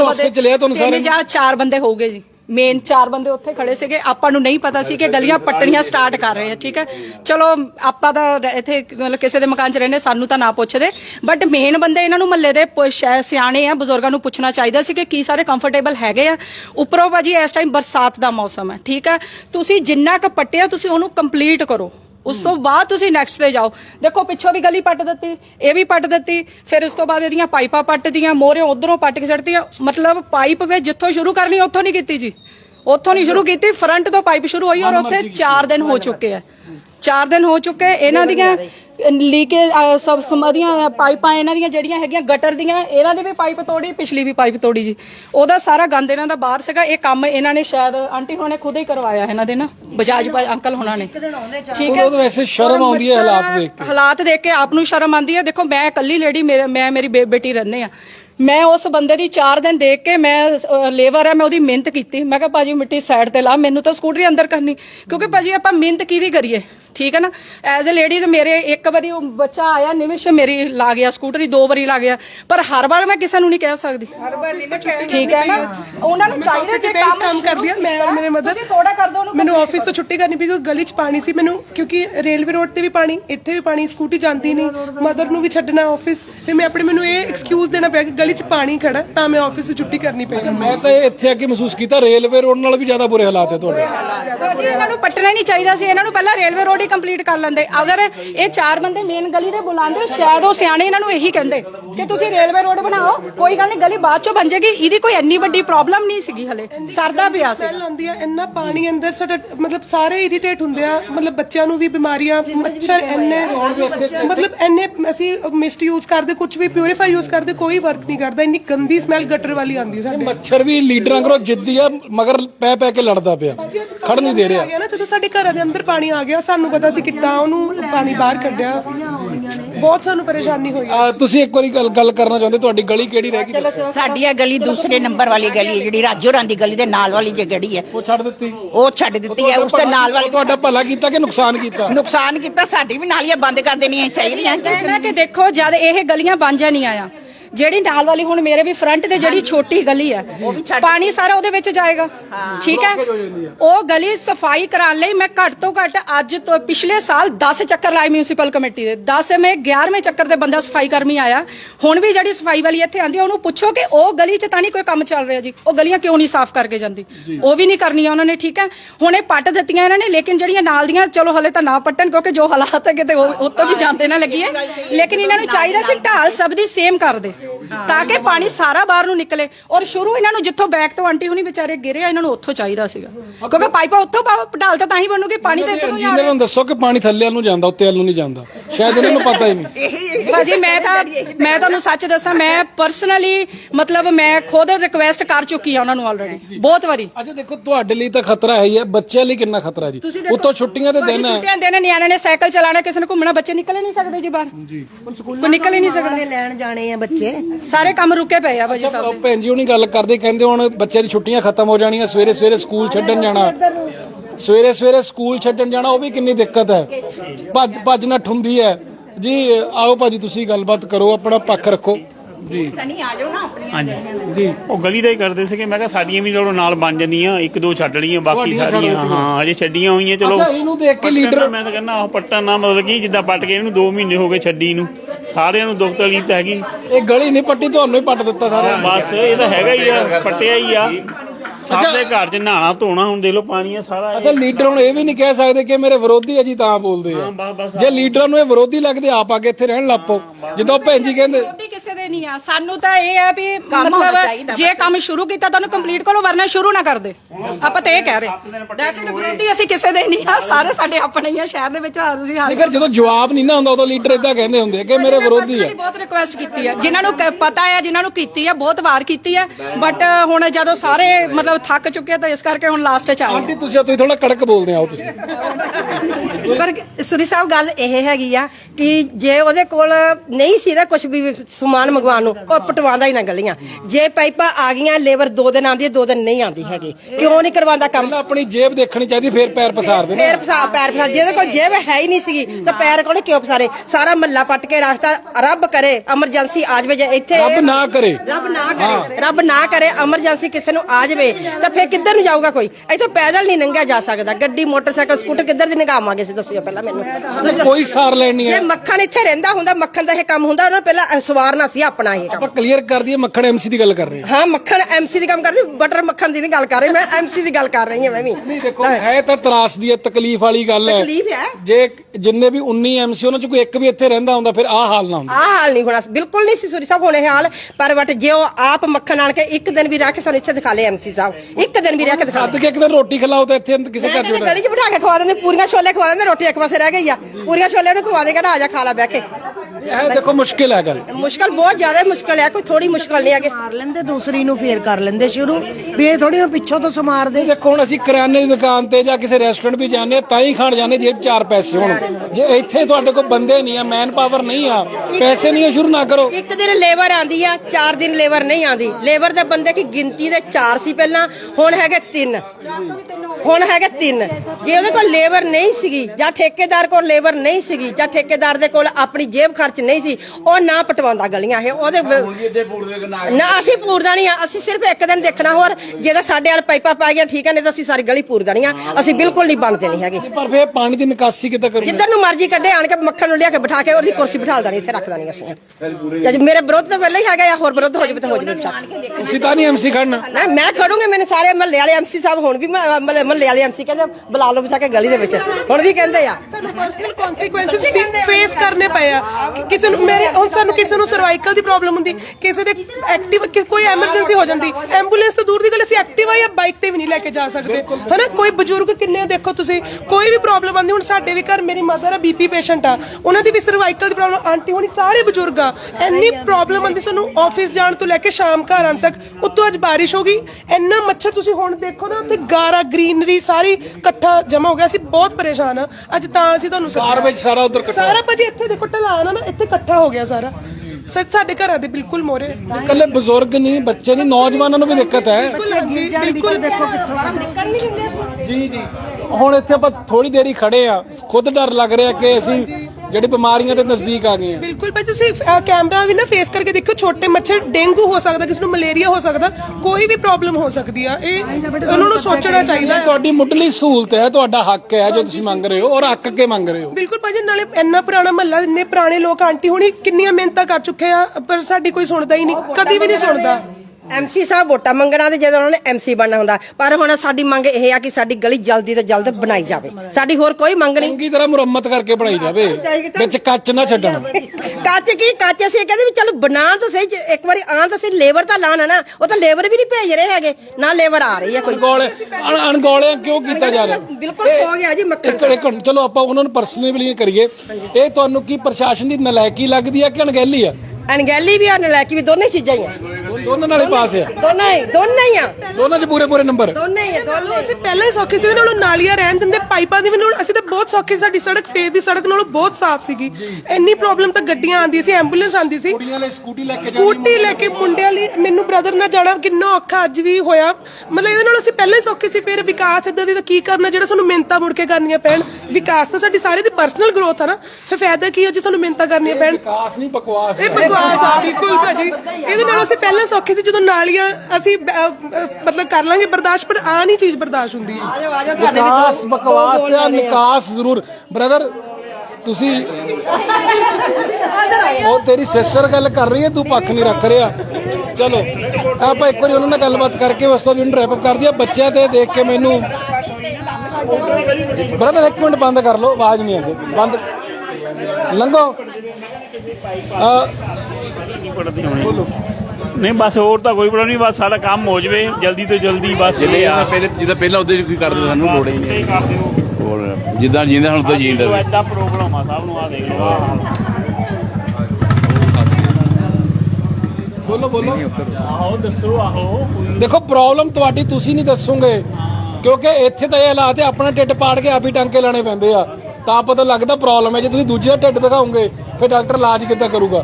ਜਾਂ ਚਾਰ ਬੰਦੇ ਹੋਊਗੇ ਜੀ। ਮੇਨ ਚਾਰ ਬੰਦੇ ਉੱਥੇ ਖੜੇ ਸੀਗੇ। ਆਪਾਂ ਨੂੰ ਨਹੀਂ ਪਤਾ ਸੀ ਕਿ ਗਲੀਆਂ ਪੱਟਣੀਆਂ ਸਟਾਰਟ ਕਰ ਰਹੇ ਆ, ਠੀਕ ਹੈ? ਚਲੋ, ਆਪਾਂ ਤਾਂ ਇੱਥੇ ਮਤਲਬ ਕਿਸੇ ਦੇ ਮਕਾਨ 'ਚ ਰਹਿੰਦੇ, ਸਾਨੂੰ ਤਾਂ ਨਾ ਪੁੱਛਦੇ। ਬਟ ਮੇਨ ਬੰਦੇ ਇਹਨਾਂ ਨੂੰ ਮਹੱਲੇ ਦੇ ਪੁ- ਸ਼ਾਇਦ ਸਿਆਣੇ ਆ, ਬਜ਼ੁਰਗਾਂ ਨੂੰ ਪੁੱਛਣਾ ਚਾਹੀਦਾ ਸੀ ਕਿ ਕੀ ਸਾਰੇ ਕੰਫਰਟੇਬਲ ਹੈਗੇ ਆ। ਉੱਪਰੋਂ ਭਾਜੀ, ਇਸ ਟਾਈਮ ਬਰਸਾਤ ਦਾ ਮੌਸਮ ਹੈ, ਠੀਕ ਹੈ? ਤੁਸੀਂ ਜਿੰਨਾ ਕੁ ਪੱਟਿਆ, ਤੁਸੀਂ ਉਹਨੂੰ ਕੰਪਲੀਟ ਕਰੋ। ਉਸ ਤੋਂ ਬਾਅਦ ਤੁਸੀਂ ਨੈਕਸਟ ਤੇ ਜਾਓ। ਦੇਖੋ ਪਿੱਛੋਂ ਵੀ ਗਲੀ ਪੱਟ ਦਿੱਤੀ ਇਹ ਵੀ ਪੱਟ ਦਿੱਤੀ ਫਿਰ ਉਸ ਤੋਂ ਬਾਅਦ ਇਹਦੀਆਂ ਪਾਈਪਾਂ ਪੱਟਦੀਆਂ ਮੋਹਰੇ ਉਧਰੋਂ ਪੱਟ ਕੇ ਛੱਡਤੀਆਂ ਮਤਲਬ ਪਾਈਪ ਵੇ ਜਿੱਥੋਂ ਸ਼ੁਰੂ ਕਰਨੀ ਉੱਥੋਂ ਨਹੀਂ ਕੀਤੀ ਜੀ। ਉੱਥੋਂ ਨਹੀਂ ਸ਼ੁਰੂ ਕੀਤੀ ਫਰੰਟ ਤੋਂ ਪਾਈਪ ਸ਼ੁਰੂ ਹੋਈ ਔਰ ਉੱਥੇ 4 ਦਿਨ ਹੋ ਚੁੱਕੇ ਆ। 4 ਦਿਨ ਹੋ ਚੁੱਕੇ ਇਹਨਾਂ ਦੀਆਂ ਲੀਕੇਜ ਸਭ ਸਮਾਦੀਆਂ ਪਾਈਪਾਂ ਇਹਨਾਂ ਦੀਆਂ ਜਿਹੜੀਆਂ ਹੈਗੀਆਂ ਗਟਰ ਦੀਆਂ ਇਹਨਾਂ ਦੀ ਵੀ ਪਾਈਪ ਤੋੜੀ ਪਿਛਲੀ ਵੀ ਪਾਈਪ ਤੋੜੀ ਜੀ। ਉਹਦਾ ਸਾਰਾ ਗੰਦ ਇਹਨਾਂ ਦਾ ਬਾਹਰ ਸੀਗਾ ਇਹ ਕੰਮ ਇਹਨਾਂ ਨੇ ਸ਼ਾਇਦ ਆਂਟੀ ਹੋਣਾ ਨੇ ਖੁਦ ਹੀ ਕਰਵਾਇਆ ਇਹਨਾਂ ਦੇ ਨਾ ਬਜਾਜ ਭਾਈ ਅੰਕਲ ਹੋਣਾ ਨੇ। ਠੀਕ ਹੈ? ਉਹ ਤਾਂ ਵੈਸੇ ਸ਼ਰਮ ਆਉਂਦੀ ਹੈ ਹਾਲਾਤ ਦੇਖ ਕੇ। ਹਾਲਾਤ ਦੇਖ ਕੇ ਆਪ ਨੂੰ ਸ਼ਰਮ ਆਉਂਦੀ ਹੈ। ਦੇਖੋ ਮੈਂ ਇਕੱਲੀ ਲੇਡੀ ਮੈਂ ਮੇਰੀ ਬੇਟੀ ਰਹਿੰਦੇ ਆ। ਮੈਂ ਉਸ ਬੰਦੇ ਦੀ 4 ਦਿਨ ਦੇਖ ਕੇ ਮੈਂ ਲੇਬਰ ਹੈ ਮੈਂ ਉਹਦੀ ਮਿਹਨਤ ਕੀਤੀ। ਮੈਂ ਕਿਹਾ ਭਾਜੀ ਮਿੱਟੀ ਸਾਈਡ ਤੇ ਲਾ ਮੈਨੂੰ ਤਾਂ ਸਕੂਟਰੀ ਅੰਦਰ ਕਰਨੀ। ਕਿਉਂਕਿ ਭਾਜੀ ਆਪਾਂ ਮਿਹਨਤ ਕਿਹਦੀ ਕਰੀਏ? ਠੀਕ ਹੈ ਨਾ? ਐਜ਼ ਅ ਲੇਡੀਜ਼ ਮੇਰੇ ਇੱਕ ਵਾਰੀ ਉਹ ਬੱਚਾ ਆਇਆ ਨਿਮਿਸ਼ ਮੇਰੀ ਲਾ ਗਿਆ ਸਕੂਟਰੀ ਦੋ ਵਾਰੀ ਲਾ ਗਿਆ। ਪਰ ਹਰ ਵਾਰ ਮੈਂ ਕਿਸੇ ਨੂੰ ਨਹੀਂ ਕਹਿ ਸਕਦੀ। ਹਰ ਵਾਰ ਠੀਕ ਹੈ ਨਾ? ਉਹਨਾਂ ਨੂੰ ਚਾਹੀਦਾ ਜੇ ਕੰਮ ਕੰਮ ਕਰਦੀ ਆ ਮੈਂ ਮੇਰੇ ਮਦਰ ਤੁਸੀਂ ਥੋੜਾ ਕਰ ਦਿਓ ਉਹਨੂੰ ਮੈਨੂੰ ਆਫਿਸ ਤੋਂ ਛੁੱਟੀ ਕਰਨੀ ਪਈ ਕਿਉਂਕਿ ਗਲੀ 'ਚ ਪਾਣੀ ਸੀ ਮੈਨੂੰ ਕਿਉਂਕਿ ਰੇਲਵੇ ਰੋਡ ਤੇ ਵੀ ਪਾਣੀ ਇੱਥੇ ਵੀ ਪਾਣੀ ਸਕੂਟੀ ਜਾਂਦੀ ਨਹੀਂ। ਮਦਰ ਨੂੰ ਵੀ ਛੱਡਣਾ ਆਫਿਸ ਫਿਰ ਮੈਂ ਆਪਣੇ ਮੈਨੂੰ ਇਹ ਐਕਸਕਿਊਜ਼ ਦੇਣਾ ਪਿਆ ਕਿ ਗਲੀ 'ਚ ਪਾਣੀ ਖੜਾ ਤਾਂ ਮੈਂ ਆਫਿਸ ਤੋਂ ਛੁੱਟੀ ਕਰਨੀ ਪਈ। ਮੈਂ ਤਾਂ ਇੱਥੇ ਆ ਕੇ ਮਹਿਸੂਸ ਕੀਤਾ ਰੇਲਵੇ ਰੋਡ ਨਾਲ ਵੀ ਜ਼ਿਆਦਾ ਬੁਰੇ ਹਾਲਾਤ ਹੈ ਤੁਹਾਡੇ। ਭਾਜੀ ਇਹਨਾਂ ਨੂੰ ਪੱਟਣਾ ਨਹੀਂ ਚਾਹੀਦਾ ਸੀ। ਇਹਨਾਂ ਨੂੰ ਪਹਿਲਾਂ ਰੇਲਵੇ ਰੋਡ ਹੀ ਕੰਪਲੀਟ ਕਰ ਲੈਂਦੇ। ਅਗਰ ਇਹ ਚਾਰ ਬੰਦੇ ਮੇਨ ਗਲੀ ਦੇ ਬੁਲਾਉਂਦੇ ਸ਼ਾਇਦ ਉਹ ਸਿਆਣੇ ਇਹਨਾਂ ਨੂੰ ਇਹੀ ਕਹਿੰਦੇ ਕਿ ਤੁਸੀਂ ਰੇਲਵੇ ਰੋਡ ਬਣਾਓ। ਕੋਈ ਗੱਲ ਨਹੀਂ ਗਲੀ ਬਾਅਦ ਚੋਂ ਬਣ ਜਾਏਗੀ। ਇਹਦੀ ਕੋਈ ਇੰਨੀ ਵੱਡੀ ਪ੍ਰੋਬਲਮ ਨਹੀਂ ਸੀਗੀ ਹਲੇ। ਸਰਦਾ ਪਿਆ ਸੀ। ਸਮੈਲ ਆਉਂਦੀ ਆ ਇੰਨਾ ਪਾਣੀ ਅੰਦਰ ਸਾਡਾ ਮਤਲਬ ਸਾਰੇ ਇਰੀਟੇਟ ਹੁੰਦੇ ਆ। ਮਤਲਬ ਬੱਚਿਆਂ ਨੂੰ ਵੀ ਬਿਮਾਰੀਆਂ ਮੱਛਰ ਇੰਨੇ ਮਤਲਬ ਇੰਨੇ ਅਸੀਂ ਮਿਸਟ ਯੂਜ਼ ਕਰਦੇ ਕੁਝ ਵੀ ਪਿਊਰੀਫਾਈ ਯੂਜ਼ ਕਰਦੇ ਕੋਈ ਵਰਕ ਨਹੀਂ ਕਰਦਾ ਇੰਨੀ ਗੰਦੀ ਸਮੈਲ ਗਟਰ ਵਾਲੀ ਆਉਂਦੀ ਹੈ ਸਾਡੇ ਮੱਛਰ ਵੀ ਲੀਡਰਾਂ ਕਰੋ ਜਿੱਦੀ ਆ ਮਗਰ ਪੈ ਪੈ ਕੇ ਲੜਦਾ ਪਿਆ। ਖੜ ਨਹੀਂ ਦੇ ਰਿਹਾ। ਆ ਗਿਆ ਨਾ ਜਦੋਂ ਸਾਡੇ ਘਰਾਂ ਦੇ ਅੰਦਰ ਪਾਣੀ ਆ ਗਿਆ ਸਾਨੂੰ ਪਤਾ ਸੀ ਕਿੱਦਾਂ ਉਹਨੂੰ ਪਾਣੀ ਬਾਹਰ ਕੱਢਿਆ। ਬਹੁਤ ਸਾਨੂੰ ਪਰੇਸ਼ਾਨੀ ਹੋਈ। ਆ, ਤੁਸੀਂ ਇੱਕ ਵਾਰੀ ਗੱਲ ਗੱਲ ਕਰਨਾ ਚਾਹੁੰਦੇ ਤੁਹਾਡੀ ਗਲੀ ਕਿਹੜੀ ਰਹਿ ਗਈ। ਸਾਡੀ ਇਹ ਗਲੀ ਦੂਸਰੇ ਨੰਬਰ ਵਾਲੀ ਗਲੀ ਹੈ ਜਿਹੜੀ ਰਾਜੋ ਦੀ ਗਲੀ ਦੇ ਨਾਲ ਵਾਲੀ ਜੇ ਗਲੀ ਹੈ। ਉਹ ਛੱਡ ਦਿੱਤੀ। ਉਹ ਛੱਡ ਦਿੱਤੀ ਹੈ ਉਸ ਦੇ ਨਾਲ ਵਾਲੀ ਤੁਹਾਡਾ ਭਲਾ ਕੀਤਾ ਕਿ ਨੁਕਸਾਨ ਕੀਤਾ? ਨੁਕਸਾਨ ਕੀਤਾ ਸਾਡੀ ਵੀ ਨਾਲੀਆਂ ਬੰਦ ਕਰ ਦੇਣੀਆਂ ਚਾਹੀਦੀਆਂ। ਕਿ ਦੇਖੋ ਜਦ ਇਹ ਗਲੀਆਂ ਬਣ ਜਾਣੀਆਂ ਆ ਜਿਹੜੀ ਨਾਲ ਵਾਲੀ ਹੁਣ ਮੇਰੇ ਵੀ ਫਰੰਟ ਤੇ ਜਿਹੜੀ ਛੋਟੀ ਗਲੀ ਹੈ ਪਾਣੀ ਸਾਰਾ ਉਹਦੇ ਵਿੱਚ ਜਾਏਗਾ। ਠੀਕ ਹੈ? ਉਹ ਗਲੀ ਸਫ਼ਾਈ ਕਰਾਉਣ ਲਈ ਮੈਂ ਘੱਟ ਤੋਂ ਘੱਟ ਅੱਜ ਤੋਂ ਪਿਛਲੇ ਸਾਲ 10 ਚੱਕਰ ਲਾਏ ਮਿਊਨਿਸਪਲ ਕਮੇਟੀ ਦੇ। 10 ਮੈਂ 11ਵੇਂ ਚੱਕਰ ਤੇ ਬੰਦਾ ਸਫ਼ਾਈ ਕਰਮੀ ਆਇਆ। ਹੁਣ ਵੀ ਜਿਹੜੀ ਸਫ਼ਾਈ ਵਾਲੀ ਇੱਥੇ ਆਂਦੀ ਆ, ਉਹਨੂੰ ਪੁੱਛੋ ਕਿ ਉਹ ਗਲੀ 'ਚ ਤਾਂ ਨਹੀਂ ਕੋਈ ਕੰਮ ਚੱਲ ਰਿਹਾ ਜੀ। ਉਹ ਗਲੀਆਂ ਕਿਉਂ ਨਹੀਂ ਸਾਫ਼ ਕਰਕੇ ਜਾਂਦੀ? ਉਹ ਵੀ ਨਹੀਂ ਕਰਨੀਆਂ ਉਹਨਾਂ ਨੇ ਠੀਕ ਹੈ? ਹੁਣ ਇਹ ਪੱਟ ਦਿੱਤੀਆਂ ਇਹਨਾਂ ਨੇ ਲੇਕਿਨ ਜਿਹੜੀਆਂ ਨਾਲ ਦੀਆਂ ਚਲੋ ਹਲੇ ਤਾਂ ਨਾ ਪੱਟਣ ਕਿਉਂਕਿ ਜੋ ਹਾਲਾਤ ਹੈ ਕਿਤੇ ਉਹ ਉਹ ਤੋਂ ਵੀ ਜਾਂਦੇ ਨਾ ਲੱਗੀਏ। ਲੇਕਿਨ ਇਹਨਾਂ ਨੂੰ ਚਾਹੀਦਾ ਸੀ ਢਾਲ ਸਭ ਦੀ ਸੇਮ ਕਰ ਦੇ। que ਤਾਂ ਕਿ ਪਾਣੀ ਸਾਰਾ ਬਾਹਰ ਨੂੰ ਨਿਕਲੇ। ਔਰ ਸ਼ੁਰੂ ਇਹਨਾਂ ਨੂੰ ਜਿੱਥੋਂ ਬੈਕ ਤੋਂ ਆਂਟੀ ਹੁਣੀ ਵਿਚਾਰੇ ਗਿਰੇ ਆ ਇਹਨਾਂ ਨੂੰ ਉੱਥੋਂ ਚਾਹੀਦਾ ਸੀਗਾ। ਕਿਉਂਕਿ ਪਾਈਪਾਂ ਉੱਥੋਂ ਪਾ- ਢਾਲ ਤਾਂ ਤਾਂ ਹੀ ਬਣੂਗੀ ਪਾਣੀ ਤਾਂ ਇੱਧਰ ਨੂੰ ਹੀ ਆ ਨੂੰ ਦੱਸੋ ਕਿ ਪਾਣੀ ਥੱਲੇ ਵੱਲ ਨੂੰ ਜਾਂਦਾ ਉੱਤੇ ਵੱਲ ਨੂੰ ਨਹੀਂ ਜਾਂਦਾ। ਸ਼ਾਇਦ ਇਹਨਾਂ ਨੂੰ ਪਤਾ ਹੀ ਨਹੀਂ। ਭਾਜੀ ਮੈਂ ਤਾਂ ਮੈਂ ਤੁਹਾਨੂੰ ਸੱਚ ਦੱਸਾਂ ਮੈਂ ਪਰਸਨਲੀ ਮਤਲਬ ਮੈਂ ਖੁਦ ਰਿਕੁਐਸਟ ਕਰ ਚੁੱਕੀ ਆ ਉਹਨਾਂ ਨੂੰ ਆਲਰੇਡੀ ਬਹੁਤ ਵਾਰੀ। ਅੱਛਾ ਦੇਖੋ ਤੁਹਾਡੇ ਲਈ ਤਾਂ ਖਤਰਾ ਹੈ ਹੀ ਹੈ ਬੱਚਿਆਂ ਲਈ ਕਿੰਨਾ ਖਤਰਾ ਜੀ। ਉੱਤੋਂ ਛੁੱਟੀਆਂ ਦੇ ਦਿਨ ਹੈ ਛੁੱਟੀਆਂ ਦੇ ਨੇ ਨਿਆਣੇ ਨੇ ਸਾਈਕਲ ਚਲਾਣਾ ਕਿਸੇ ਨੇ ਘੁੰਮਣਾ ਬੱਚੇ ਨਿਕਲ ਹੀ ਨਹੀਂ ਸਕਦੇ ਜੀ ਬਾਹਰ। ਕੋਈ ਨਿਕਲ ਹੀ ਨਹੀਂ ਸਕਦਾ। ਲੈਣ ਜਾਣੇ ਆ ਬੱਚੇ। ਸਾਰੇ ਕੰਮ ਰੁਕੇ ਪਏ ਆ ਭਾਜੀ ਸਭ ਭੈਣ ਜੀ ਹੁਣੀ ਗੱਲ ਕਰਦੇ ਕਹਿੰਦੇ ਹੁਣ ਬੱਚਿਆਂ ਦੀ ਛੁੱਟੀਆਂ ਖਤਮ ਹੋ ਜਾਣੀਆਂ ਸਵੇਰੇ ਸਵੇਰੇ ਸਕੂਲ ਛੱਡਣ ਜਾਣਾ। ਸਵੇਰੇ ਸਵੇਰੇ ਸਕੂਲ ਛੱਡਣ ਜਾਣਾ ਉਹ ਵੀ ਕਿੰਨੀ ਦਿੱਕਤ ਹੈ। ਭੱਜ ਭੱਜ ਨੱਠ ਹੁੰਦੀ ਹੈ। ਜੀ ਆਓ ਭਾਜੀ ਤੁਸੀਂ ਗੱਲਬਾਤ ਕਰੋ ਆਪਣਾ ਪੱਖ ਰੱਖੋ। ਜੀ। ਸਨੀ ਆ ਜਾਓ ਨਾ ਆਪਣੀ ਹਾਂਜੀ। ਉਹ ਗਲੀ ਦਾ ਹੀ ਕਰਦੇ ਸੀਗੇ। ਮੈਂ ਕਿਹਾ ਸਾਡੀਆਂ ਵੀ ਚਲੋ ਨਾਲ ਬਣ ਜਾਂਦੀਆਂ ਇੱਕ ਦੋ ਛੱਡ ਲਈਆਂ ਬਾਕੀ ਤੁਹਾਡੀਆਂ ਛੱਡ ਸਾਰੀਆਂ ਹਾਂ ਅਜੇ ਛੱਡੀਆਂ ਹੋਈਆਂ ਚਲੋ। ਅੱਛਾ ਇਹਨੂੰ ਦੇਖ ਕੇ ਲੀਡਰ ਮੈਂ ਤਾਂ ਕਹਿੰਦਾ ਆਹ ਪੱਟਣ ਨਾ ਮਤਲਬ ਕਿ ਜਿੱਦਾਂ ਪੱਟ ਕੇ ਇਹਨੂੰ 2 ਮਹੀਨੇ ਹੋ ਗਏ ਛੱਡੀ ਨੂੰ। ਸਾਰਿਆਂ ਨੂੰ ਦੁੱਖ ਤਕਲੀਫ ਤਾਂ ਹੈਗੀ। ਇਹ ਗਲੀ ਨਹੀਂ ਪੱਟੀ ਤੁਹਾਨੂੰ ਹੀ ਪੱਟ ਦਿੱਤਾ ਸਾਰਿਆਂ ਨੇ ਬਸ ਇਹ ਤਾਂ ਹੈਗਾ ਹੀ ਆ ਪੱਟਿਆ ਹੀ ਆ। ਦੇ ਘਰ 'ਚ ਨਹਾਣਾ ਧੋਣਾ ਹੁਣ ਦੇ ਲੋ ਪਾਣੀ ਆ ਸਾਰਾ ਅੱਛਾ ਲੀਡਰ ਹੁਣ ਇਹ ਵੀ ਨਹੀਂ ਕਹਿ ਸਕਦੇ ਕਿ ਮੇਰੇ ਵਿਰੋਧੀ ਆ ਜੀ ਤਾਂ ਬੋਲਦੇ ਆ। ਬਸ ਬਸ ਜੇ ਲੀਡਰਾਂ ਨੂੰ ਇਹ ਵਿਰੋਧੀ ਲੱਗਦੇ ਆਪ ਆ ਕੇ ਇੱਥੇ ਰਹਿਣ ਲੱਪੋ। ਜਦੋਂ ਭੈਣ ਜੀ ਕਹਿੰਦੇ ਦੇ ਨਹੀਂ ਆ। ਸਾਨੂੰ ਤਾਂ ਇਹ ਆ ਵੀ ਮਤਲਬ ਜੇ ਕੰਮ ਸ਼ੁਰੂ ਕੀਤਾ ਤਾਂ ਉਹਨੂੰ ਕੰਪਲੀਟ ਕਰੋ ਵਰਨਾ ਸ਼ੁਰੂ ਨਾ ਕਰਦੇ। ਆਪਾਂ ਤਾਂ ਇਹ ਕਹਿ ਰਹੇ। ਇਟ ਵਿਰੋਧੀ ਅਸੀਂ ਕਿਸੇ ਦੇ ਨਹੀਂ ਆ। ਸਾਰੇ ਸਾਡੇ ਆਪਣੇ ਹੀ ਆ ਸ਼ਹਿਰ ਦੇ ਵਿੱਚ ਆ ਤੁਸੀਂ ਹਾਲ ਨਹੀਂ ਫਿਰ ਜਦੋਂ ਜਵਾਬ ਨਹੀਂ ਨਾ ਹੁੰਦਾ ਉਦੋਂ ਲੀਡਰ ਇਦਾਂ ਕਹਿੰਦੇ ਹੁੰਦੇ ਆ ਕਿ ਮੇਰੇ ਵਿਰੋਧੀ ਆ। ਬਹੁਤ ਰਿਕੁਐਸਟ ਕੀਤੀ ਹੈ ਜਿਨ੍ਹਾਂ ਨੂੰ ਪਤਾ ਹੈ ਜਿਨ੍ਹਾਂ ਨੂੰ ਕੀਤੀ ਹੈ ਬਹੁਤ ਵਾਰ ਕੀਤੀ ਹੈ ਬਟ ਹੁਣ ਜਦੋਂ ਸਾਰੇ ਮਤਲਬ ਥੱਕ ਚੁੱਕੇ ਤਾਂ ਇਸ ਕਰਕੇ ਹੁਣ ਲਾਸਟ ਚ ਆਏ ਆਂਟੀ ਤੁਸੀਂ ਤੁਸੀਂ ਥੋੜਾ ਕੜਕ ਬੋਲਦੇ ਆਓ ਤੁਸੀਂ। ਪਰ ਸੁਰੀ ਸਾਹਿਬ ਗੱਲ ਇਹ ਹੈਗੀ ਆ ਕਿ ਜੇ ਉਹਦੇ ਕੋਲ ਨਹੀਂ ਸੀ ਨਾ ਕੁਝ ਵੀ ਸਮਾਨ ਮੰਗਵਾਉਣ ਨੂੰ ਉਹ ਪਟਵਾਉਂਦਾ ਹੀ ਨਾ ਗਲੀਆਂ। ਜੇ ਪਾਈਪਾਂ ਆ ਗਈਆਂ ਲੇਬਰ ਦੋ ਦਿਨ ਆਉਂਦੀ ਹੈ ਦੋ ਦਿਨ ਨਹੀਂ ਆਉਂਦੀ ਹੈਗੀ। ਕਿਉਂ ਨਹੀਂ ਕਰਵਾਉਂਦਾ ਕੰਮ? ਪਹਿਲਾਂ ਆਪਣੀ ਜੇਬ ਦੇਖਣੀ ਚਾਹੀਦੀ ਫਿਰ ਪੈਰ ਪਸਾਰਦੇ ਨੇ ਪੈਰ ਫਸਾ ਪੈਰ ਫਸਾ ਜਿਹਦੇ ਕੋਲ ਜੇਬ ਹੈ ਹੀ ਨਹੀਂ ਸੀਗੀ ਤਾਂ ਪੈਰ ਕੋਲ ਕਿਉਂ ਫਸਾਰੇ ਸਾਰਾ ਮੱਲਾ ਪੱਟ ਕੇ ਰਸਤਾ ਰੱਬ ਕਰੇ ਐਮਰਜੈਂਸੀ ਆ ਜਾਵੇ ਜੇ ਇੱਥੇ ਰੱਬ ਨਾ ਕਰੇ। ਰੱਬ ਨਾ ਕਰੇ ਰੱਬ ਨਾ ਕਰੇ ਐਮਰਜੈਂਸੀ ਕਿਸੇ ਨੂੰ ਆ ਜਾਵੇ ਤਾਂ ਫੇਰ ਕਿੱਧਰ ਨੂੰ ਜਾਊਗਾ ਕੋਈ? ਇੱਥੇ ਪੈਦਲ ਨਹੀਂ ਲੰਘਿਆ ਜਾ ਸਕਦਾ। ਗੱਡੀ ਮੋਟਰਸਾਈਕਲ ਸਕੂਟਰ ਕਿੱਧਰ ਦੀ ਨਿਗਾਮਾਂਗੇ ਸੀ ਦੱਸਿਓ ਪਹਿਲਾਂ ਮੈਨੂੰ। ਕੋਈ ਸਾਰ ਲੈਣੀ ਜੇ ਹੈ ਮੱਖਣ ਇੱਥੇ ਰਹਿੰਦਾ ਹੁੰਦਾ ਮੱਖਣ ਦਾ ਇਹ ਕੰਮ ਹੁੰਦਾ ਉਹਨਾਂ ਪਹਿਲਾਂ ਸਵਾਰਨਾ ਸੀ। ਆਪਣਾ ਇਹ ਕੰਮ। ਆਪਾਂ ਕਲੀਅਰ ਕਰ ਦਈਏ ਮੱਖਣ ਐਮਸੀ ਦੀ ਗੱਲ ਕਰ ਰਹੇ ਹਾਂ। ਹਾਂ ਮੱਖਣ ਐਮਸੀ ਦੀ ਕੰਮ ਕਰਦੀ ਬਟਰ ਮੱਖਣ ਦੀ ਨਹੀਂ ਗੱਲ ਕਰ ਰਹੀ ਮੈਂ ਐਮਸੀ ਦੀ ਗੱਲ ਕਰ ਰਹੀ ਹਾਂ ਮੈਂ ਵੀ। ਨਹੀਂ ਦੇਖੋ ਹੈ ਤਾਂ ਤਰਾਸ ਦੀ ਹੈ, ਤਕਲੀਫ ਵਾਲੀ ਗੱਲ ਹੈ। ਤਕਲੀਫ ਹੈ। ਜੇ ਜਿੰਨੇ ਵੀ 19 ਐਮਸੀ ਉਹਨਾਂ ਚ ਕੋਈ ਇੱਕ ਵੀ ਇੱਥੇ ਰਹਿੰਦਾ ਹੁੰਦਾ ਫਿਰ ਆਹ ਹਾਲ ਨਾ ਹੁੰਦਾ। ਆਹ ਹਾਲ ਨਹੀਂ ਹੋਣਾ ਬਿਲਕੁਲ ਨਹੀਂ ਸੀ ਸੁਰੀ ਸਾਹਿਬ ਹੋਣੇ ਹਾਲ। ਪਰ ਬਟ ਜੇ ਉਹ ਆਪ ਮੱਖਣ ਆਣ ਕੇ ਇੱਕ ਦਿਨ ਵੀ ਰਹਿ ਕੇ ਸਾਨੂੰ ਇੱਥੇ ਦਿਖਾ ਲੇ ਐਮਸੀ ਸਾਹਿਬ ਇੱਕ ਦਿਨ ਵੀ ਰਹਿ ਕੇ ਦਿਖਾ ਸੱਦ ਕੇ ਇੱਕ ਦਿਨ ਰੋਟੀ ਖਿਲਾਓ ਤਾਂ ਇੱਥੇ ਕਿਸੇ ਘਰ ਚ ਗਲੀ 'ਚ ਬਿਠਾ ਕੇ ਖਵਾ ਦਿੰਦੇ ਪੂਰੀਆਂ ਛੋਲੇ ਖਵਾ ਦਿੰਦੇ ਰੋਟੀ ਇੱਕ ਪਾਸੇ ਰਹਿ ਗਈ ਆ। ਪੂਰੀਆਂ ਛੋਲੇ ਨੂੰ ਖਵਾ ਦੇ ਕਹਿੰਦਾ ਆ ਜਾ ਖਾ ਲੈ ਬਹਿ ਕੇ। ਇਹ ਦੇਖੋ ਮੁਸ਼ਕਿਲ ਹੈ ਗੱਲ। ਮੁਸ਼ਕਲ ਬਹੁਤ ਜ਼ਿਆਦਾ ਮੁਸ਼ਕਲ ਹੈ ਕੋਈ ਥੋੜੀ ਮੁਸ਼ਕਲ ਨਹੀਂ ਹੈਗੀ। ਮਾਰ ਲੈਂਦੇ ਦੂਸਰੀ ਨੂੰ ਫੇਰ ਕਰ ਲੈਂਦੇ ਸ਼ੁਰੂ। ਵੀ ਇਹ ਥੋੜੀ ਪਿੱਛੋਂ ਤੋਂ ਸਮਾਰ ਦੇ। ਦੇਖੋ ਹੁਣ ਅਸੀਂ ਕਰਿਆਨੇ ਦੀ ਦੁਕਾਨ ਤੇ ਜਾਂ ਕਿਸੇ ਰੈਸਟੋਰੈਂਟ ਵੀ ਜਾਂਦੇ ਤਾਂ ਹੀ ਖਾਣ ਜਾਂਦੇ ਜੇਬ ਚਾਰ ਪੈਸੇ ਹੋਣ। ਜੇ ਇੱਥੇ ਤੁਹਾਡੇ ਕੋਲ ਬੰਦੇ ਨਹੀਂ ਆ ਮੈਨ ਪਾਵਰ ਨਹੀਂ ਆ ਪੈਸੇ ਨਹੀਂ ਆ ਸ਼ੁਰੂ ਨਾ ਕਰੋ। ਇੱਕ ਦਿਨ ਲੇਬਰ ਆਂਦੀ ਆ ਚਾਰ ਦਿਨ ਲੇਬਰ ਨਹੀਂ ਆਂਦੀ ਲੇਬਰ ਦੇ ਬੰਦੇ ਕੀ ਗਿਣਤੀ ਦੇ ਚਾਰ ਸੀ ਪਹਿਲਾਂ ਹੁਣ ਹੈਗੇ ਤਿੰਨ। ਹੁਣ ਹੈਗੇ ਤਿੰਨ। ਜੇ ਉਹਦੇ ਕੋਲ ਲੇਬਰ ਨਹੀਂ ਸੀਗੀ ਜਾਂ ਠੇਕੇਦਾਰ ਕੋਲ ਲੇਬਰ ਨਹੀਂ ਸੀਗੀ ਜਾਂ ਠੇਕੇਦਾਰ ਦੇ ਕੋਲ ਆਪਣੀ ਜੇਬ ਖਰਚ ਨਹੀਂ ਸੀ ਉਹ ਨਾ ਪਟਵਾਉਂਦਾ ਗਲੀਆਂ ਇਹ ਉਹਦੇ ਨਾ ਅਸੀਂ ਪੂਰਦਾ ਨਹੀਂ ਆ ਅਸੀਂ ਸਿਰਫ ਇੱਕ ਦਿਨ ਦੇਖਣਾ ਹੋਰ ਜੇ ਤਾਂ ਸਾਡੇ ਵਾਲ ਪਾਈਪਾਂ ਪਾ ਗਈਆਂ ਠੀਕ ਹੈ ਨਹੀਂ ਤਾਂ ਅਸੀਂ ਸਾਰੀ ਗਲੀ ਪੂਰ ਦੇਣੀ ਆ ਅਸੀਂ ਬਿਲਕੁਲ ਨਹੀਂ ਬਣਦੇ ਨਹੀਂ ਹੈਗੇ। ਪਰ ਫੇਰ ਪਾਣੀ ਦੀ ਨਿਕਾਸੀ ਕਿੱਦਾਂ ਕਰੂਗੇ? ਜਿੱਧਰ ਨੂੰ ਮਰਜ਼ੀ ਕੱਢੇ ਆਣ ਕੇ ਮੱਖਣ ਨੂੰ ਲਿਆ ਕੇ ਬਿਠਾ ਕੇ ਉਹਦੀ ਕੁਰਸੀ ਬਿਠਾ ਦੇਣੀ ਇੱਥੇ ਰੱਖ ਦੇਣੀ ਅਸੀਂ। ਤੇ ਮੇਰੇ ਵਿਰੁੱਧ ਤਾਂ ਪਹਿਲਾਂ ਹੀ ਹੈਗਾ ਆ ਹੋਰ ਵਿਰੁੱਧ ਹੋ ਜਾਵੇ ਤਾਂ ਹੋ ਜਾਵੇ ਚੱਕ ਤੁਸੀਂ ਤਾਂ ਨਹੀਂ ਐਮਸੀ ਖੜਨਾ। ਨਾ ਮੈਂ ਖੜੂੰਗੀ ਮੈਨੂੰ ਸਾਰੇ ਮਹੱਲੇ ਵਾਲੇ ਐਮਸੀ ਸਾਹਿਬ ਹੁਣ ਵੀ ਮਹੱਲੇ ਵਾਲੇ ਐਮਸੀ ਕਹਿੰਦੇ ਬੁਲਾ ਲਓ ਬਿਠਾ ਕੇ ਗਲੀ ਦੇ ਵਿੱਚ। ਹੁਣ ਵੀ ਕਹਿੰਦੇ ਆ। ਸਾਨੂੰ ਪਰਸਨਲ ਕਨਸੀਕੁਐਂਸਸ ਫੇਸ ਕਰਨੇ ਪਏ ਆ। ਕਿ ਕਿਸੇ ਨੂੰ ਮੇਰੇ ਹੁਣ ਸਾਨੂੰ ਕਿਸੇ ਨੂੰ ਸਰਵਾਈਕਲ ਦੀ ਪ੍ਰੋਬਲਮ ਹੁੰਦੀ ਕਿਸੇ ਦੇ ਐਕਟਿਵ ਕੋਈ ਐਮਰਜੈਂਸੀ ਹੋ ਜਾਂਦੀ ਐਂਬੂਲੈਂਸ ਤਾਂ ਦੂਰ ਦੀ ਗੱਲ ਅਸੀਂ ਐਕਟਿਵਾ ਜਾਂ ਬਾਈਕ ਤੇ ਵੀ ਨਹੀਂ ਲੈ ਕੇ ਜਾ ਸਕਦੇ? ਹਨਾ? ਕੋਈ ਬਜ਼ੁਰਗ ਕਿੰਨੇ ਦੇਖੋ ਤੁਸੀਂ ਕੋਈ ਵੀ ਪ੍ਰੋਬਲਮ ਆਉਂਦੀ ਹੁਣ ਸਾਡੇ ਵੀ ਘਰ ਮੇਰੀ ਮਦਰ ਆ ਬੀਪੀ ਪੇਸ਼ੈਂਟ ਆ ਉਹਨਾਂ ਦੀ ਵੀ ਸਰਵਾਈਕਲ ਦੀ ਪ੍ਰੋਬਲਮ ਆਂਟੀ ਹੋਣੀ ਸਾਰੇ ਬਜ਼ੁਰਗ ਆ। ਇੰਨੀ ਪ੍ਰੋਬਲਮ ਆਉਂਦੀ ਸਾਨੂੰ ਆਫਿਸ ਜਾਣ ਤੋਂ ਲੈ ਕੇ ਸ਼ਾਮ ਘਰ ਆਉਣ ਤੱਕ ਉੱਤੋਂ ਅੱਜ ਬਾਰਿਸ਼ ਹੋ ਗਈ ਇੰਨਾ ਮੱਛਰ ਤੁਸੀਂ ਹੁਣ ਦੇਖੋ ਨਾ ਉੱਥੇ ਗਾਰਾ ਗ੍ਰੀਨਰੀ ਸਾਰੀ ਇਕੱਠਾ ਜਮਾ ਹੋ ਗਿਆ ਅਸੀਂ ਬਹੁਤ ਪਰੇਸ਼ਾਨ ਆ। ਅੱਜ ਤਾਂ ਅਸੀਂ ਤੁਹਾਨੂੰ। ਕਾਰ ਵਿੱਚ ਸਾਰਾ ਉਧਰ ਇਕੱਠਾ। ਸਾਰਾ ਭਾਜੀ ਇੱਥੇ ਦੇਖੋ ਢਲਾਨ ਆ ਨਾ ਇੱਥੇ ਇਕੱਠਾ ਹੋ ਗਿਆ ਸਾਰਾ। ਸੱਚ ਸਾਡੇ ਘਰਾਂ ਦੇ ਬਿਲਕੁਲ ਮੋਰੇ। ਇਕੱਲੇ ਬਜ਼ੁਰਗ ਨਹੀਂ ਬੱਚੇ ਨਹੀਂ ਨੌਜਵਾਨਾਂ ਨੂੰ ਵੀ ਦਿੱਕਤ ਹੈ। ਬਿਲਕੁਲ ਦੇਖੋ ਨਿਕਲ ਨਹੀਂ ਦਿੰਦੇ ਅਸੀਂ। ਜੀ ਜੀ। ਹੁਣ ਇੱਥੇ ਆਪਾਂ ਥੋੜੀ ਦੇਰੀ ਖੜੇ ਆ। ਖੁਦ ਡਰ ਲੱਗ ਰਿਹਾ ਕਿ ਅਸੀਂ ਜਿਹੜੀ ਬਿਮਾਰੀਆਂ ਦੇ ਨਜ਼ਦੀਕ ਆ ਗਏ ਆ। ਬਿਲਕੁਲ ਭਾਈ ਤੁਸੀਂ ਅਹ, ਕੈਮਰਾ ਵੀ ਨਾ ਫੇਸ ਕਰਕੇ ਦੇਖਿਓ ਛੋਟੇ ਮੱਛਰ ਡੇਂਗੂ ਹੋ ਸਕਦਾ ਕਿਸੇ ਨੂੰ ਮਲੇਰੀਆ ਹੋ ਸਕਦਾ ਕੋਈ ਵੀ ਪ੍ਰੋਬਲਮ ਹੋ ਸਕਦੀ ਆ। ਇਹ ਉਹਨਾਂ ਨੂੰ ਸੋਚਣਾ ਚਾਹੀਦਾ ਹੈ। ਤੁਹਾਡੀ ਮੁੱਢਲੀ ਸਹੂਲਤ ਹੈ ਤੁਹਾਡਾ ਹੱਕ ਹੈ ਜੋ ਤੁਸੀਂ ਮੰਗ ਰਹੇ ਹੋ ਔਰ ਹੱਕ ਕੇ ਮੰਗ ਰਹੇ ਹੋ। ਬਿਲਕੁਲ ਭਾਜੀ ਨਾਲੇ ਇੰਨਾ ਪੁਰਾਣਾ ਮਹੱਲਾ ਇੰਨੇ ਪੁਰਾਣੇ ਲੋਕ ਆਂਟੀ ਹੁਣੀ ਕਿੰਨੀਆਂ ਮਿਹਨਤਾਂ ਕਰ ਚੁੱਕੇ ਆ ਪਰ ਸਾਡੀ ਕੋਈ ਸੁਣਦਾ ਹੀ ਨਹੀਂ ਕਦੀ ਵੀ ਨਹੀਂ ਸੁਣਦਾ। ਐਮਸੀ ਸਾਹਿਬ ਵੋਟਾਂ ਮੰਗਣਾ ਤੇ ਜਦੋਂ ਉਹਨਾਂ ਨੇ ਐਮਸੀ ਬਣਨਾ ਹੁੰਦਾ ਪਰ ਹੁਣ ਸਾਡੀ ਮੰਗ ਇਹ ਆ ਕਿ ਸਾਡੀ ਗਲੀ ਜਲਦੀ ਤੋਂ ਜਲਦ ਬਣਾਈ ਜਾਵੇ। ਸਾਡੀ ਹੋਰ ਕੋਈ ਮੰਗ ਨਹੀਂ। ਚੰਗੀ ਤਰ੍ਹਾਂ ਮੁਰੰਮਤ ਕਰਕੇ ਬਣਾਈ ਜਾਵੇ। ਵਿੱਚ ਕੱਚ ਨਾ ਛੱਡਣ। ਕੱਚ ਕੀ? ਕੱਚ ਅਸੀਂ ਕਹਿੰਦੇ ਵੀ ਚਲੋ ਬਣਾ ਤਾਂ ਸਹੀ ਜੇ ਇੱਕ ਵਾਰੀ ਆਂ ਤਾਂ ਸਹੀ ਲੇਬਰ ਤਾਂ ਲਾਣ ਨਾ ਉਹ ਤਾਂ ਲੇਬਰ ਵੀ ਨਹੀਂ ਭੇਜ ਰਹੇ ਹੈਗੇ। ਨਾ ਲੇਬਰ ਆ ਰਹੀ ਹੈ ਕੋਈ। ਗੋਲੇ ਅਣ- ਅਣਗੌਲੇ ਕਿਉਂ ਕੀਤਾ ਜਾ ਰਿਹਾ? ਬਿਲਕੁਲ ਸੋ ਗਿਆ ਜੀ ਮੱਖਣ ਇੱਕ ਇੱਕ ਚਲੋ ਆਪਾਂ ਉਹਨਾਂ ਨੂੰ ਪਰਸਨਲੀ ਕਰੀਏ। ਇਹ ਤੁਹਾਨੂੰ ਕੀ ਪ੍ਰਸ਼ਾਸਨ ਦੀ ਨਲਾਇਕੀ ਲੱਗਦੀ ਹੈ ਕਿ ਅਣਗਹਿਲੀ ਆ ਅਣਗਹਿਲੀ ਵੀ ਆ ਨਲਾਇਕੀ ਵੀ ਦੋਨੇ ਚੀਜ਼ਾਂ ਹੀ ਆ। ਦੋਨਾਂ ਨਾਲ ਹੀ ਪਾਸ ਆ। ਦੋਨਾਂ ਹੀ ਦੋਨਾਂ ਹੀ ਆ। ਦੋਨਾਂ 'ਚ ਪੂਰੇ ਪੂਰੇ ਨੰਬਰ। ਦੋਨੇ ਹੀ ਆ ਦੋਨੇ ਅਸੀਂ ਪਹਿਲਾਂ ਹੀ ਸੌਖੇ ਸੀ ਨਾਲੋਂ ਨਾਲੀਆਂ ਰਹਿਣ ਦਿੰਦੇ ਪਾਈਪਾਂ ਦੀ ਵੀ ਨਾਲੋਂ ਅਸੀਂ ਤਾਂ ਬਹੁਤ ਸੌਖੇ ਸਾਡੀ ਸੜਕ ਫੇਰ ਵੀ ਸੜਕ ਨਾਲੋਂ ਬਹੁਤ ਸਾਫ਼ ਸੀਗੀ। ਇੰਨੀ ਪ੍ਰੋਬਲਮ ਤਾਂ ਗੱਡੀਆਂ ਆਉਂਦੀ ਸੀ ਐਂਬੂਲੈਂਸ ਆਉਂਦੀ ਸੀ। ਕੁੜੀਆਂ ਲਈ ਸਕੂਟੀ ਲੈ ਕੇ ਸਕੂਟੀ ਲੈ ਕੇ ਮੁੰਡਿਆਂ ਲਈ ਮੈਨੂੰ ਬ੍ਰਦਰ ਨਾਲ ਜਾਣਾ ਕਿੰਨਾ ਔਖਾ ਅੱਜ ਵੀ ਹੋਇਆ। ਮਤਲਬ ਇਹਦੇ ਨਾਲ ਅਸੀਂ ਪਹਿਲਾਂ ਹੀ ਸੌਖੇ ਸੀ ਫਿਰ ਵਿਕਾਸ ਇਦਾਂ ਦੀ ਤਾਂ ਕੀ ਕਰਨਾ ਜਿਹੜਾ ਸਾਨੂੰ ਮਿਹਨਤਾਂ ਮੁੜ ਕੇ ਕਰਨੀਆਂ ਪੈਣ। ਵਿਕਾਸ ਤਾਂ ਸਾਡੀ ਸਾਰੇ ਦੀ ਪਰਸਨਲ ਗਰੋਥ ਆ ਨਾ ਫਿਰ ਫਾਇਦਾ ਕੀ ਹੋ ਜੇ ਸਾਨੂੰ ਮਿਹਨਤਾਂ ਕਰਨੀਆਂ ਪੈਣ? ਵਿਕਾਸ ਨਹੀਂ ਬਕਵਾਸ ਇਹ ਬਕਵਾਸ ਆ ਬਿਲਕੁਲ ਭਾਜੀ। ਇਹਦੇ ਨਾਲ ਅਸੀਂ ਪਹਿਲਾਂ ਸੌਖੇ ਸੀ ਜਦੋਂ ਨਾਲੀਆਂ ਅਸੀਂ ਬ- ਅਹ ਮਤਲਬ ਕਰ ਲਾਂਗੇ ਬਰਦਾਸ਼ਤ ਪਰ ਆ ਨਹੀਂ ਚੀਜ਼ ਬਰਦਾਸ਼ਤ ਹੁੰਦੀ। ਵਿਕਾਸ ਬਕਵਾਸ ਤੇ ਆ। ਨਿਕਾਸ ਜ਼ਰੂਰ। ਬ੍ਰਦਰ ਤੁਸੀਂ ਉਹ ਤੇਰੀ ਸਿਸਟਰ ਗੱਲ ਕਰ ਰਹੀ ਹੈ ਤੂੰ ਪੱਖ ਨਹੀਂ ਰੱਖ ਰਿਹਾ। ਚਲੋ ਆਪਾਂ ਇੱਕ ਵਾਰੀ ਉਹਨਾਂ ਨਾਲ ਗੱਲਬਾਤ ਕਰਕੇ ਉਸ ਤੋਂ ਵੀ ਰੈਪ ਅਪ ਕਰ ਦਿਆ ਬੱਚਿਆਂ ਤੇ ਦੇਖ ਕੇ ਮੈਨੂੰ ਬ੍ਰਦਰ ਇੱਕ ਮਿੰਟ ਬੰਦ ਕਰ ਲਓ ਆਵਾਜ਼ ਨਹੀਂ ਆਉਂਦੀ। ਬੰਦ ਲੰਘੋ। ਅ ਨਹੀਂ ਬਸ ਹੋਰ ਤਾਂ ਕੋਈ ਪ੍ਰੋਬਲਮ ਨਹੀਂ ਬਸ ਸਾਡਾ ਕੰਮ ਹੋ ਜਵੇ ਜਲਦੀ ਤੋਂ ਜਲਦੀ ਬਸ ਇਹ ਆ। ਪਹਿਲੇ ਜਿੱਦਾਂ ਪਹਿਲਾਂ ਉਹਦੇ ਕੋਈ ਕਰਦੇ ਸਾਨੂੰ ਲੋੜ ਹੀ ਨਹੀਂ ਕਰ ਦਿਓ। ਹੋਰ ਜਿੱਦਾਂ ਜਿੰਦਾ ਹੁਣ ਤਾਂ ਜੀਣ ਰਹੇ ਐਡਾ ਪ੍ਰੋਬਲਮ ਆ ਸਭ ਨੂੰ ਆ ਦੇਖ ਲਓ। ਬੋਲੋ ਬੋਲੋ। ਆਹੋ ਦੱਸੋ ਆਹੋ। ਦੇਖੋ ਪ੍ਰੋਬਲਮ ਤੁਹਾਡੀ ਤੁਸੀਂ ਨਹੀਂ ਦੱਸੋਗੇ। ਕਿਉਂਕਿ ਇੱਥੇ ਤਾਂ ਇਹ ਹਾਲਾਤ ਹੈ ਆਪਣਾ ਢਿੱਡ ਪਾੜ ਕੇ ਆਪ ਹੀ ਟਾਂਕੇ ਲਾਣੇ ਪੈਂਦੇ ਆ। ਤਾਂ ਪਤਾ ਲੱਗਦਾ ਪ੍ਰੋਬਲਮ ਹੈ ਜੇ ਤੁਸੀਂ ਦੂਜੇ ਦਾ ਢਿੱਡ ਦਿਖਾਓਗੇ ਫਿਰ ਡਾਕਟਰ ਇਲਾਜ ਕਿੱਦਾਂ ਕਰੂਗਾ?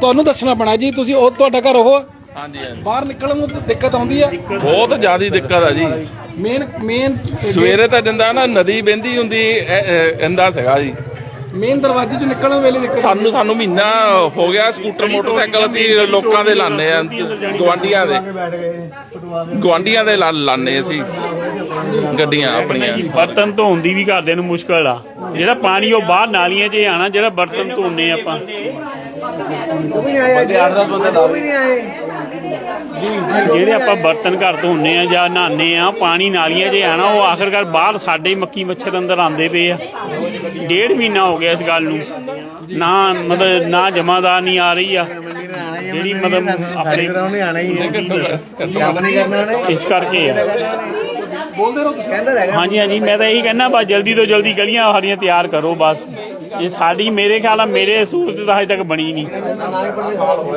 ਤੁਹਾਨੂੰ ਦੱਸਣਾ ਪੈਣਾ ਜੀ ਤੁਸੀਂ ਉਹ ਤੁਹਾਡਾ ਘਰ ਉਹ ਹਾਂਜੀ ਹਾਂਜੀ। ਬਾਹਰ ਨਿਕਲਣ ਨੂੰ ਦਿੱਕਤ ਆਉਂਦੀ ਆ। ਬਹੁਤ ਜ਼ਿਆਦਾ ਦਿੱਕਤ ਆ ਜੀ। ਮੇਨ ਮੇਨ ਸਵੇਰੇ ਤਾਂ ਜਿੰਦਾ ਨਾ ਨਦੀ ਵਹਿੰਦੀ ਹੁੰਦੀ ਇੰਦਾ ਸੀਗਾ ਜੀ। ਮੇਨ ਦਰਵਾਜ਼ੇ ਚੋਂ ਨਿਕਲਣ ਵੇਲੇ ਦਿੱਕਤ ਸਾਨੂੰ ਸਾਨੂੰ ਮਹੀਨਾ ਹੋ ਗਿਆ ਸਕੂਟਰ ਮੋਟਰਸਾਈਕਲ ਅਸੀਂ ਲੋਕਾਂ ਦੇ ਲਾਣੇ ਆ ਗਵਾਂਡੀਆਂ ਦੇ। ਗਵਾਂਡੀਆਂ ਦੇ ਲਾਣੇ ਅਸੀਂ। ਗੱਡੀਆਂ ਆਪਣੀਆਂ। ਬਰਤਨ ਧੋਣ ਦੀ ਵੀ ਘਰਦਿਆਂ ਨੂੰ ਮੁਸ਼ਕਲ ਆ। ਜਿਹੜਾ ਪਾਣੀ ਉਹ ਬਾਹਰ ਨਾਲੀਆਂ 'ਚ ਆਣਾ ਜਿਹੜਾ ਬਰਤਨ ਧੋਣੇ ਆਪਾਂ। ਜਿਹੜੇ ਆਪਾਂ ਬਰਤਨ ਘਰ ਧੋਣੇ ਆ ਜਾਂ ਨਹਾਣੇ ਆ ਪਾਣੀ ਨਾਲੀਆਂ 'ਚ ਆਣਾ ਉਹ ਆਖਰਕਾਰ ਬਾਹਰ ਸਾਡੇ ਹੀ ਮੱਕੀ ਮੱਛਰ ਅੰਦਰ ਆਂਦੇ ਪਏ ਆ। ਡੇਢ ਮਹੀਨਾ ਹੋ ਗਿਆ ਇਸ ਗੱਲ ਨੂੰ। ਨਾ ਮਤਲਬ ਨਾ ਜਮਾਦਾਰ ਨਹੀਂ ਆ ਰਹੀ ਆ। ਜਿਹੜੀ ਮਤਲਬ ਆਪਣੇ ਇਸ ਕਰਕੇ ਆ। ਬੋਲਦੇ ਰਹੋ ਤੁਸੀਂ। ਹਾਂਜੀ ਹਾਂਜੀ ਮੈਂ ਤਾਂ ਇਹੀ ਕਹਿਣਾ ਬਸ ਜਲਦੀ ਤੋਂ ਜਲਦੀ ਗਲੀਆਂ ਸਾਡੀਆਂ ਤਿਆਰ ਕਰੋ ਬਸ। ਇਹ ਸਾਡੀ ਮੇਰੇ ਖਿਆਲ ਆ ਮੇਰੇ ਸੂਰਤ ਤਾਂ ਹਜੇ ਤੱਕ ਬਣੀ ਨਹੀਂ।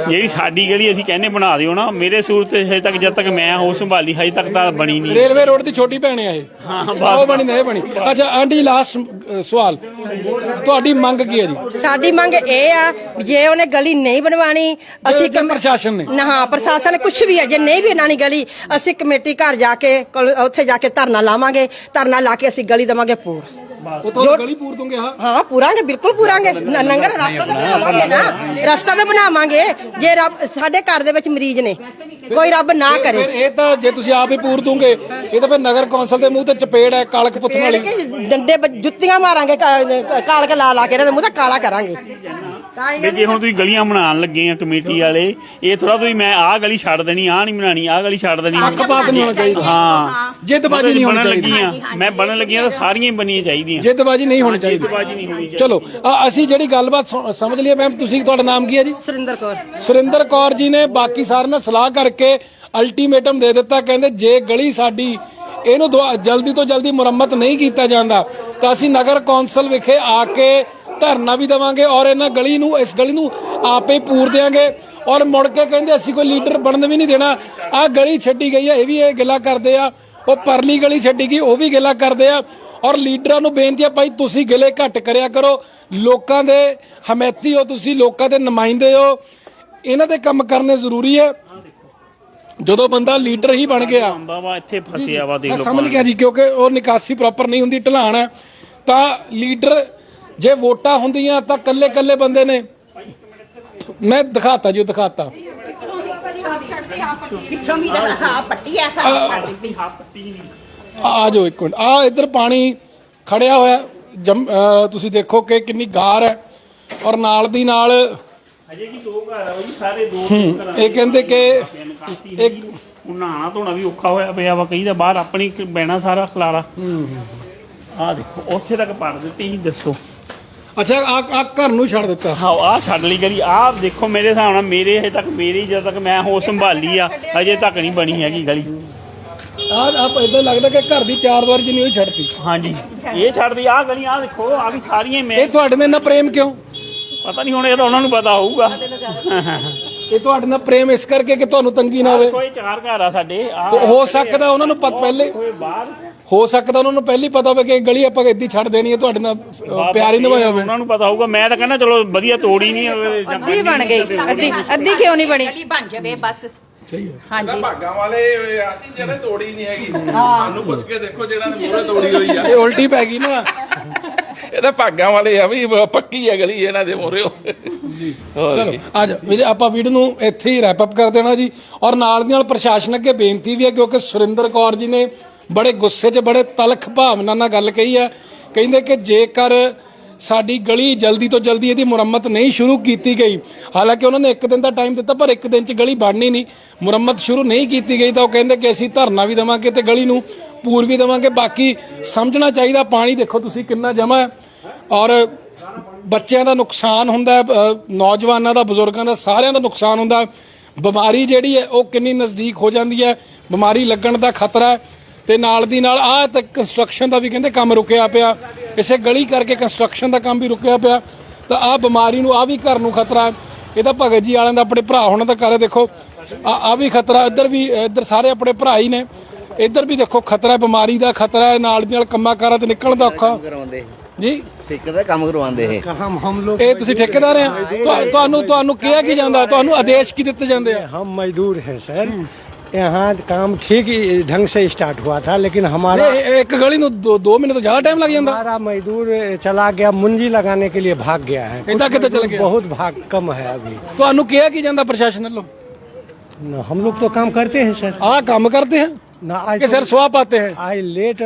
ਜਿਹੜੀ ਸਾਡੀ ਗਲੀ ਅਸੀਂ ਕਹਿੰਨੇ ਬਣਾ ਦਿਓ ਨਾ ਮੇਰੇ ਸੂਰਤ ਹਜੇ ਤੱਕ ਜਦ ਤੱਕ ਮੈਂ ਹੋਸ਼ ਸੰਭਾਲੀ ਹਜੇ ਤੱਕ ਤਾਂ ਬਣੀ ਨਹੀਂ। ਰੇਲਵੇ ਰੋਡ ਦੀ ਛੋਟੀ ਭੈਣ ਹੈ ਇਹ। ਹਾਂ, ਉਹ ਬਣੀ ਨਹੀਂ ਬਣੀ। ਅੱਛਾ ਆਂਟੀ ਲਾਸਟ ਸਵਾਲ। ਤੁਹਾਡੀ ਮੰਗ ਕੀ ਹੈ ਜੀ? ਸਾਡੀ ਮੰਗ ਇਹ ਆ ਜੇ ਉਹਨੇ ਗਲੀ ਨਹੀਂ ਬਣਵਾਣੀ ਅਸੀਂ ਪ੍ਰਸ਼ਾਸਨ ਨੇ। ਨਾ ਹਾਂ ਪ੍ਰਸ਼ਾਸਨ ਨੇ ਕੁਝ ਵੀ ਹੈ ਜੇ ਨਹੀਂ ਵੀ ਬਣਾਣੀ ਗਲੀ ਅਸੀਂ ਕਮੇਟੀ ਘਰ ਜਾ ਕੇ ਉੱਥੇ ਜਾ ਕੇ ਧਰਨਾ ਲਾਵਾਂਗੇ ਧਰਨਾ ਲਾ ਕੇ ਅਸੀਂ ਗਲੀ ਦਵਾਂਗੇ ਪੂਰ। ਉਹ ਤੋਂ ਗਲੀ ਪੂਰ ਦੂੰਗੇ ਹਾਂ ਹਾਂ ਪੂਰਾਂਗੇ ਬਿਲਕੁਲ ਪੂਰਾਂਗੇ। ਨ- ਨੰਗਰ ਰਸਤਾ ਤਾਂ ਬਣਾਵਾਂਗੇ ਨਾ। ਰਸਤਾ ਤਾਂ ਬਣਾਵਾਂਗੇ। ਜੇ ਰੱਬ ਸਾਡੇ ਘਰ ਦੇ ਵਿੱਚ ਮਰੀਜ਼ ਨੇ ਕੋਈ ਰੱਬ ਨਾ ਕਰੇ। ਫਿਰ ਇਹ ਤਾਂ ਜੇ ਤੁਸੀਂ ਆਪ ਹੀ ਪੂਰ ਦੂੰਗੇ ਇਹ ਤਾਂ ਫਿਰ ਨਗਰ ਕੌਂਸਲ ਦੇ ਮੂੰਹ ਤੇ ਚਪੇੜ ਹੈ ਕਾਲਕ ਪੁੱਥਣ ਵਾਲੀ। ਕਿ ਡੰਡੇ ਬ- ਜੁੱਤੀਆਂ ਮਾਰਾਂਗੇ ਕਾ- ਕਾਲਕ ਲਾ ਲਾ ਕੇ ਇਹਨਾਂ ਦੇ ਮੂੰਹ ਤੇ ਕਾਲਾ ਕਰਾਂਗੇ। ਤਾਂ ਹੀ ਵੀ ਜੇ ਹੁਣ ਤੁਸੀਂ ਗਲੀਆਂ ਬਣਾਉਣ ਲੱਗੇ ਆ ਕਮੇਟੀ ਵਾਲੇ ਇਹ ਥੋੜਾ ਤੁਸੀਂ ਮੈਂ ਆਹ ਗਲੀ ਛੱਡ ਦੇਣੀ ਆਹ ਨਹੀਂ ਬਣਾਣੀ ਆਹ ਗਲੀ ਛੱਡ ਦੇਣੀ। ਪੱਖਪਾਤ ਨਹੀਂ ਹੋਣਾ ਚਾਹੀਦਾ। ਹਾਂ। ਜਿੱਦਬਾਜ਼ੀ ਨਹੀਂ ਹੋਣੀ ਬਣਨ ਚਾਹੀਦੀ। ਲੱਗੀਆਂ ਮੈਂ ਬਣਨ ਲੱਗੀਆਂ ਤਾਂ ਸਾਰੀਆਂ ਹੀ ਬਣਨੀਆਂ ਚਾਹੀਦੀਆਂ। ਜਿੱਦਬਾਜ਼ੀ ਨਹੀਂ ਹੋਣੀ ਚਾਹੀਦੀ। ਜਿੱਦਬਾਜ਼ੀ ਨਹੀਂ ਹੋਣੀ ਚਾਹੀਦੀ। ਚਲੋ ਅ- ਅਸੀਂ ਜਿਹੜੀ ਗੱਲਬਾਤ ਸਮਝ ਲਈਏ ਮੈਮ ਤੁਸੀਂ ਤੁਹਾਡਾ ਨਾਮ ਕੀ ਹੈ ਜੀ? ਸੁਰਿੰਦਰ ਕੌਰ। ਸੁਰਿੰਦਰ ਕੌਰ ਜੀ ਨੇ ਬਾਕੀ ਸਾਰਿਆਂ ਨਾਲ ਸਲਾਹ ਕਰਕੇ ਅਲਟੀਮੇਟਮ ਦੇ ਦਿੱਤਾ। ਕਹਿੰਦੇ ਜੇ ਗਲੀ ਸਾਡੀ ਇਹਨੂੰ ਦੁਆ- ਜਲਦੀ ਤੋਂ ਜਲਦੀ ਮੁਰੰਮਤ ਨਹੀਂ ਕੀਤਾ ਜਾਂਦਾ ਤਾਂ ਅਸੀਂ ਨਗਰ ਕੌਂਸਲ ਵਿਖੇ ਆ ਕੇ ਧਰਨਾ ਵੀ ਦੇਵਾਂਗੇ ਔਰ ਇਹਨਾਂ ਗਲੀ ਨੂੰ ਇਸ ਗਲੀ ਨੂੰ ਆਪੇ ਹੀ ਪੂਰ ਦੇਵਾਂਗੇ ਔਰ ਮੁੜ ਕੇ ਕਹਿੰਦੇ ਅਸੀਂ ਕੋਈ ਲੀਡਰ ਬਣਨ ਵੀ ਨਹੀਂ ਦੇਣਾ। ਆ ਗਲੀ ਛੱਡੀ ਗਈ ਹੈ ਇਹ ਵੀ ਇਹ ਗਿਲਾ ਕਰਦੇ ਆ। ਉਹ ਪਰਲੀ ਗਲੀ ਛੱਡੀ ਗਈ ਉਹ ਵੀ ਗਿਲਾ ਕਰਦੇ ਆ। ਔਰ ਲੀਡਰਾਂ ਨੂੰ ਬੇਨਤੀ ਹੈ ਭਾਈ ਤੁਸੀਂ ਗਿਲੇ ਘੱਟ ਕਰਿਆ ਕਰੋ। ਲੋਕਾਂ ਦੇ ਹਮੈਤੀ ਹੋ ਤੁਸੀਂ ਲੋਕਾਂ ਦੇ ਨੁਮਾਇੰਦੇ ਹੋ। ਇਹਨਾਂ ਦੇ ਕੰਮ ਕਰਨੇ ਜ਼ਰੂਰੀ ਹੈ। ਜਦੋਂ ਬੰਦਾ ਲੀਡਰ ਹੀ ਬਣ ਗਿਆ। ਵਾ ਇੱਥੇ ਫਸਿਆ ਵਾ ਦੇਖ ਲਓ ਸਮਝ ਗਿਆ ਜੀ ਕਿਉਂਕਿ ਉਹ ਨਿਕਾਸੀ ਪ੍ਰੋਪਰ ਨਹੀਂ ਹੁੰਦੀ ਢਲਾਣ ਹੈ। ਤਾਂ ਲੀਡਰ ਜੇ ਵੋਟਾਂ ਹੁੰਦੀਆਂ ਤਾਂ ਕੱਲੇ ਕੱਲੇ ਬੰਦੇ ਨੇ। ਮੈਂ ਦਿਖਾਤਾ ਜੀ ਦਿਖਾਤਾ। ਪਿੱਛੋਂ ਵੀ ਹਾਂ ਪੱਟੀ ਆ। ਆ ਆ ਜਾਓ ਇੱਕ ਮਿੰਟ। ਆ ਇੱਧਰ ਪਾਣੀ ਖੜਿਆ ਹੋਇਆ। ਤੁਸੀਂ ਦੇਖੋ ਕਿ ਕਿੰਨੀ ਗਾਰ ਹੈ। ਔਰ ਨਾਲ ਦੀ ਨਾਲ ਅਜੇ ਕੀ ਦੋ ਘਰ ਆ ਉਹ ਜੀ ਸਾਰੇ ਦੋ ਘਰਾਂ ਇਹ ਕਹਿੰਦੇ ਕਿ ਇੱਕ ਉਹ ਨਹਾਣਾ ਧੋਣਾ ਵੀ ਔਖਾ ਹੋਇਆ ਪਿਆ ਵਾ ਕਈ ਦਾ ਬਾਹਰ ਆਪਣੀ ਬਹਿਣਾ ਸਾਰਾ ਖਲਾਰਾ। ਆਹ ਦੇਖੋ ਉੱਥੇ ਤੱਕ ਪੜ ਦਿੱਤੀ ਦੱਸੋ। ਅੱਛਾ ਆ ਆ ਘਰ ਨੂੰ ਛੱਡ ਦਿੱਤਾ। ਹਾਂ ਆਹ ਛੱਡ ਲਈ ਗਲੀ ਆਹ ਦੇਖੋ ਮੇਰੇ ਹਿਸਾਬ ਨਾਲ ਮੇਰੇ ਹਜੇ ਤੱਕ ਮੇਰੀ ਜਦ ਤੱਕ ਮੈਂ ਹੋਸ਼ ਸੰਭਾਲੀ ਆ ਅਜੇ ਤੱਕ ਨਹੀਂ ਬਣੀ ਹੈਗੀ ਗਲੀ। ਆ ਆਪ ਇਦਾਂ ਲੱਗਦਾ ਕਿ ਘਰ ਦੀ ਚਾਰ ਦੀਵਾਰੀ ਜਿੰਨੀ ਹੋਈ ਛੱਡਤੀ। ਹਾਂਜੀ। ਇਹ ਛੱਡਦੀ ਆਹ ਗਲੀ ਆਹ ਦੇਖੋ ਆ ਵੀ ਸਾਰੀਆਂ ਹੀ ਮੈਂ ਇਹ ਤੁਹਾਡੇ ਨਾਲ ਇੰਨਾ ਪ੍ਰੇਮ ਕਿਉਂ? ਪਤਾ ਨਹੀਂ ਹੁਣ ਇਹ ਤਾਂ ਉਹਨਾਂ ਨੂੰ ਪਤਾ ਹੋਊਗਾ। ਇਹ ਤੁਹਾਡੇ ਨਾਲ ਪ੍ਰੇਮ ਇਸ ਕਰਕੇ ਕਿ ਤੁਹਾਨੂੰ ਤੰਗੀ ਨਾ ਹੋਵੇ। ਕੋਈ ਚਾਰ ਘਰ ਆ ਸਾਡੇ। ਆ ਹੋ ਸਕਦਾ ਉਹਨਾਂ ਨੂੰ ਪਤ ਪਹਿਲੇ ਕੋਈ ਬਾਹਰ। ਹੋ ਸਕਦਾ ਉਹਨਾਂ ਨੂੰ ਪਹਿਲੀ ਪਤਾ ਹੋਵੇ ਕਿ ਇਹ ਗਲੀ ਆਪਾਂ ਇੱਦੀ ਛੱਡ ਦੇਣੀ ਹੈ ਤੁਹਾਡੇ ਨਾਲ ਅਹ, ਪਿਆਰ ਹੀ ਨਿਭਾਇਆ ਹੋਵੇ। ਉਹਨਾਂ ਨੂੰ ਪਤਾ ਹੋਊਗਾ। ਮੈਂ ਤਾਂ ਕਹਿੰਦਾ ਚਲੋ ਵਧੀਆ ਤੋੜੀ ਨਹੀਂ ਹੋਵੇ ਜਾਂ ਅੱਧੀ ਬਣ ਗਈ। ਅੱਧੀ ਅੱਧੀ ਕਿਉਂ ਨਹੀਂ ਬਣੀ? ਗਲੀ ਬਣ ਜਾਵੇ ਬਸ। ਹਾਂਜੀ। ਭਾਗਾਂ ਵਾਲੇ ਆਂਟੀ ਜਿਹੜੇ ਤੋੜੀ ਨਹੀਂ ਹੈਗੀ ਸਾਨੂੰ ਪੁੱਛ ਕੇ ਦੇਖੋ ਜਿਹੜਾ ਨੇ ਮੂਹਰੇ ਤੋੜੀ ਹੋਈ ਆ। ਇਹ ਉਲਟੀ ਪੈ ਗਈ ਨਾ। ਇਹ ਤਾਂ ਭਾਗਾਂ ਵਾਲੇ ਆ ਵੀ ਪੱਕੀ ਹੈ ਗਲੀ ਇਹਨਾਂ ਦੇ ਮੂਹਰੇ। ਹੋਰ ਚਲੋ ਕੀ। ਵੀਰੇ ਆਪਾਂ ਵੀਡੀਓ ਨੂੰ ਇੱਥੇ ਹੀ ਰੈਪ ਅਪ ਕਰ ਦੇਣਾ ਜੀ। ਔਰ ਨਾਲ ਦੀ ਨਾਲ ਪ੍ਰਸ਼ਾਸਨ ਅੱਗੇ ਬੇਨਤੀ ਵੀ ਹੈ ਕਿਉਂਕਿ ਸੁਰਿੰਦਰ ਕੌਰ ਜੀ ਨੇ ਬੜੇ ਗੁੱਸੇ 'ਚ, ਬੜੇ ਤਲਖ ਭਾਵਨਾ ਨਾਲ ਗੱਲ ਕਹੀ ਹੈ। ਕਹਿੰਦੇ ਕਿ ਜੇਕਰ ਸਾਡੀ ਗਲੀ ਜਲਦੀ ਤੋਂ ਜਲਦੀ ਇਹਦੀ ਮੁਰੰਮਤ ਨਹੀਂ ਸ਼ੁਰੂ ਕੀਤੀ ਗਈ, ਹਾਲਾਂਕਿ ਉਹਨਾਂ ਨੇ ਇੱਕ ਦਿਨ ਦਾ ਟਾਈਮ ਦਿੱਤਾ, ਪਰ ਇੱਕ ਦਿਨ 'ਚ ਗਲੀ ਬਣਨੀ ਨਹੀਂ। ਮੁਰੰਮਤ ਸ਼ੁਰੂ ਨਹੀਂ ਕੀਤੀ ਗਈ ਤਾਂ ਉਹ ਕਹਿੰਦੇ ਕਿ ਅਸੀਂ ਧਰਨਾ ਵੀ ਦੇਵਾਂਗੇ ਤੇ ਗਲੀ ਨੂੰ ਪੂਰ ਵੀ ਦੇਵਾਂਗੇ। ਬਾਕੀ ਸਮਝਣਾ ਚਾਹੀਦਾ, ਪਾਣੀ ਦੇਖੋ ਤੁਸੀਂ ਕਿੰਨਾ ਜਮਾ ਹੈ। ਔਰ ਬੱਚਿਆਂ ਦਾ ਨੁਕਸਾਨ ਹੁੰਦਾ ਨੌਜਵਾਨਾਂ ਦਾ, ਬਜ਼ੁਰਗਾਂ ਦਾ, ਸਾਰਿਆਂ ਦਾ ਨੁਕਸਾਨ ਹੁੰਦਾ ਬਿਮਾਰੀ ਜਿਹੜੀ ਹੈ, ਉਹ ਕਿੰਨੀ ਨਜ਼ਦੀਕ ਹੋ ਜਾਂਦੀ ਹੈ। ਬਿਮਾਰੀ ਲੱਗਣ ਦਾ ਖਤਰਾ ਹੈ। ਤੇ ਨਾਲ ਦੀ ਨਾਲ ਆਹ ਤੱਕ ਕੰਸਟਰਕਸ਼ਨ ਦਾ ਵੀ ਕਹਿੰਦੇ ਕੰਮ ਰੁਕਿਆ ਪਿਆ। ਇਸੇ ਗਲੀ ਕਰਕੇ ਕੰਸਟਰਕਸ਼ਨ ਦਾ ਕੰਮ ਵੀ ਰੁਕਿਆ ਪਿਆ। ਤਾਂ ਆਹ ਬਿਮਾਰੀ ਨੂੰ ਆ ਵੀ ਘਰ ਨੂੰ ਖਤਰਾ ਇਹ ਤਾਂ ਭਗਤ ਜੀ ਵਾਲਿਆਂ ਦਾ ਆਪਣੇ ਭਰਾ ਹੋਣਾ ਦਾ ਕਰ ਦੇਖੋ। ਆ ਵੀ ਖਤਰਾ ਇੱਧਰ ਵੀ ਇੱਧਰ ਸਾਰੇ ਆਪਣੇ ਭਰਾ ਹੀ ਨੇ। ਇੱਧਰ ਵੀ ਦੇਖੋ ਖਤਰਾ ਬਿਮਾਰੀ ਦਾ ਖਤਰਾ ਹੈ ਨਾਲ ਦੀ ਨਾਲ ਕੰਮਾਂ ਕਾਰਾਂ ਤੇ ਨਿਕਲਣ ਦਾ ਔਖਾ। ਜੀ? ਠੇਕੇਦਾਰ ਕੰਮ ਕਰਵਾਉਂਦੇ ਇਹ। ਕੰਮ ਹਮ ਲੋਕ ਇਹ ਤੁਸੀਂ ਠੇਕੇਦਾਰ ਆ। ਤੁਹਾਨੂੰ ਤੁਹਾਨੂੰ ਕਿਹਾ ਕੀ ਜਾਂਦਾ? ਤੁਹਾਨੂੰ ਆਦੇਸ਼ ਕੀ ਦਿੱਤੇ ਜਾਂਦੇ ਆ? ਹਮ ਮਜ਼ਦੂਰ ਹੈ ਸਰ। यहाँ काम ठीक ही ढंग से स्टार्ट हुआ था लेकिन हमारा नहीं, एक गली में दो, दो मिनट तो ज्यादा टाइम लग जाता हमारा मजदूर चला गया मुंजी लगाने के लिए भाग गया है इतना कितना चला गया बहुत भाग कम है अभी तो अनु किया कि जाता प्रशासन लोग हम लोग तो काम करते हैं सर हाँ काम करते हैं ना आज कि सर सुहा पाते हैं आज लेट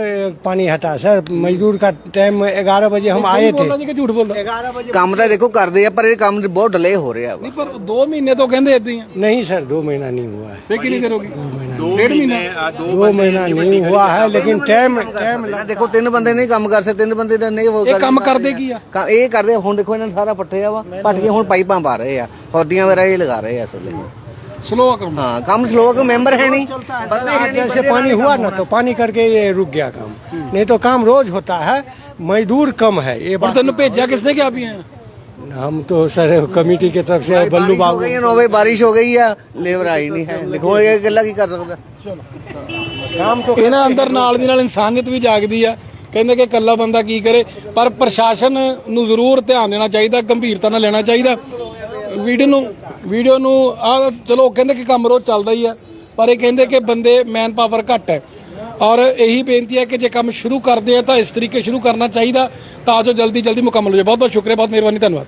पानी हटा सर मजदूर का टाइम ग्यारह बजे हम आए थे ਬੋਲਦਾ ਜੀ ਕਿ ਝੂਠ ਬੋਲਦਾ ग्यारह बजे ਕੰਮ ਤਾਂ ਦੇਖੋ ਕਰਦੇ ਆ ਪਰ ਇਹ ਕੰਮ ਬਹੁਤ ਡਿਲੇ ਹੋ ਰਿਹਾ ਵਾ ਨਹੀਂ ਪਰ 2 ਮਹੀਨੇ ਤੋਂ ਕਹਿੰਦੇ ਇਦਾਂ ਹੀ ਆ नहीं सर दो महीना नहीं हुआ है ਫੇ ਕਿੰਨੀ ਦੇਰ ਹੋ ਗਈ ਡੇਢ ਮਹੀਨਾ दो महीना नहीं हुआ है लेकिन टाइम टाइम ਨਾ ਦੇਖੋ ਤਿੰਨ ਬੰਦੇ ਨਹੀਂ ਕੰਮ ਕਰ ਸਕਦੇ ਤਿੰਨ ਬੰਦੇ ਦਾ ਨਹੀਂ ਉਹ ਇਹ ਕੰਮ ਕਰਦੇ ਕੀ ਆ ਕੰਮ ਇਹ ਕਰਦੇ ਆ, ਹੁਣ ਦੇਖੋ ਇਹਨਾਂ ਨੇ ਸਾਰਾ ਪੱਟਿਆ ਵਾ ਪੱਟ ਕੇ ਹੁਣ ਪਾਈਪਾਂ ਪਾ ਰਹੇ ਆ ਹੌਦੀਆਂ ਵਗੈਰਾ ਇਹ ਲਗਾ ਰਹੇ ਆ ਅਸਲ ਵਿੱਚ ਸਲੋ ਆ ਕੰਮ हाँ काम स्लो का मेंबर है नहीं बंदे हैं आज नहीं, जैसे बंदे पानी हुआ ना तो पानी करके ये रुक गया काम नहीं तो काम रोज होता है मजदूर कम है ये ਹੁਣ बात ਤੈਨੂੰ ਭੇਜਿਆ ਕਿਸਨੇ ਕਿਹਾ ਵੀ ਹੈ हम तो सर कमेटी की तरफ से बल्लू बारिश हो बाबू गई है नौ बजे बारिश हो गई है लेबर आई नहीं है लिखो ये गला की कर सकता काम तो ਇਹਨਾਂ ਅੰਦਰ ਨਾਲ ਦੀ ਨਾਲ ਇਨਸਾਨੀਅਤ ਵੀ ਜਾਗਦੀ ਆ ਕਹਿੰਦੇ ਕਿ ਇਕੱਲਾ ਬੰਦਾ ਕੀ ਕਰੇ ਪਰ ਪ੍ਰਸ਼ਾਸਨ ਨੂੰ ਜ਼ਰੂਰ ਧਿਆਨ ਦੇਣਾ ਚਾਹੀਦਾ ਗੰਭੀਰਤਾ ਨਾਲ ਲੈਣਾ ਚਾਹੀਦਾ ਵੀਡੀਓ ਨੂੰ ਵੀਡੀਓ ਨੂੰ ਆ ਚਲੋ ਕਹਿੰਦੇ ਕਿ ਕੰਮ ਰੋਜ਼ ਚੱਲਦਾ ਹੀ ਆ, ਪਰ ਇਹ ਕਹਿੰਦੇ ਕਿ ਬੰਦੇ ਮੈਨ ਪਾਵਰ ਘੱਟ ਹੈ। ਔਰ ਇਹੀ ਬੇਨਤੀ ਹੈ ਕਿ ਜੇ ਕੰਮ ਸ਼ੁਰੂ ਕਰਦੇ ਆ ਤਾਂ ਇਸ ਤਰੀਕੇ ਸ਼ੁਰੂ ਕਰਨਾ ਚਾਹੀਦਾ ਤਾਂ ਜੋ ਜਲਦੀ ਜਲਦੀ ਮੁਕੰਮਲ ਹੋ ਜਾਏ। ਬਹੁਤ ਬਹੁਤ ਸ਼ੁਕਰੀਆ, ਬਹੁਤ ਮਿਹਰਬਾਨੀ, ਧੰਨਵਾਦ।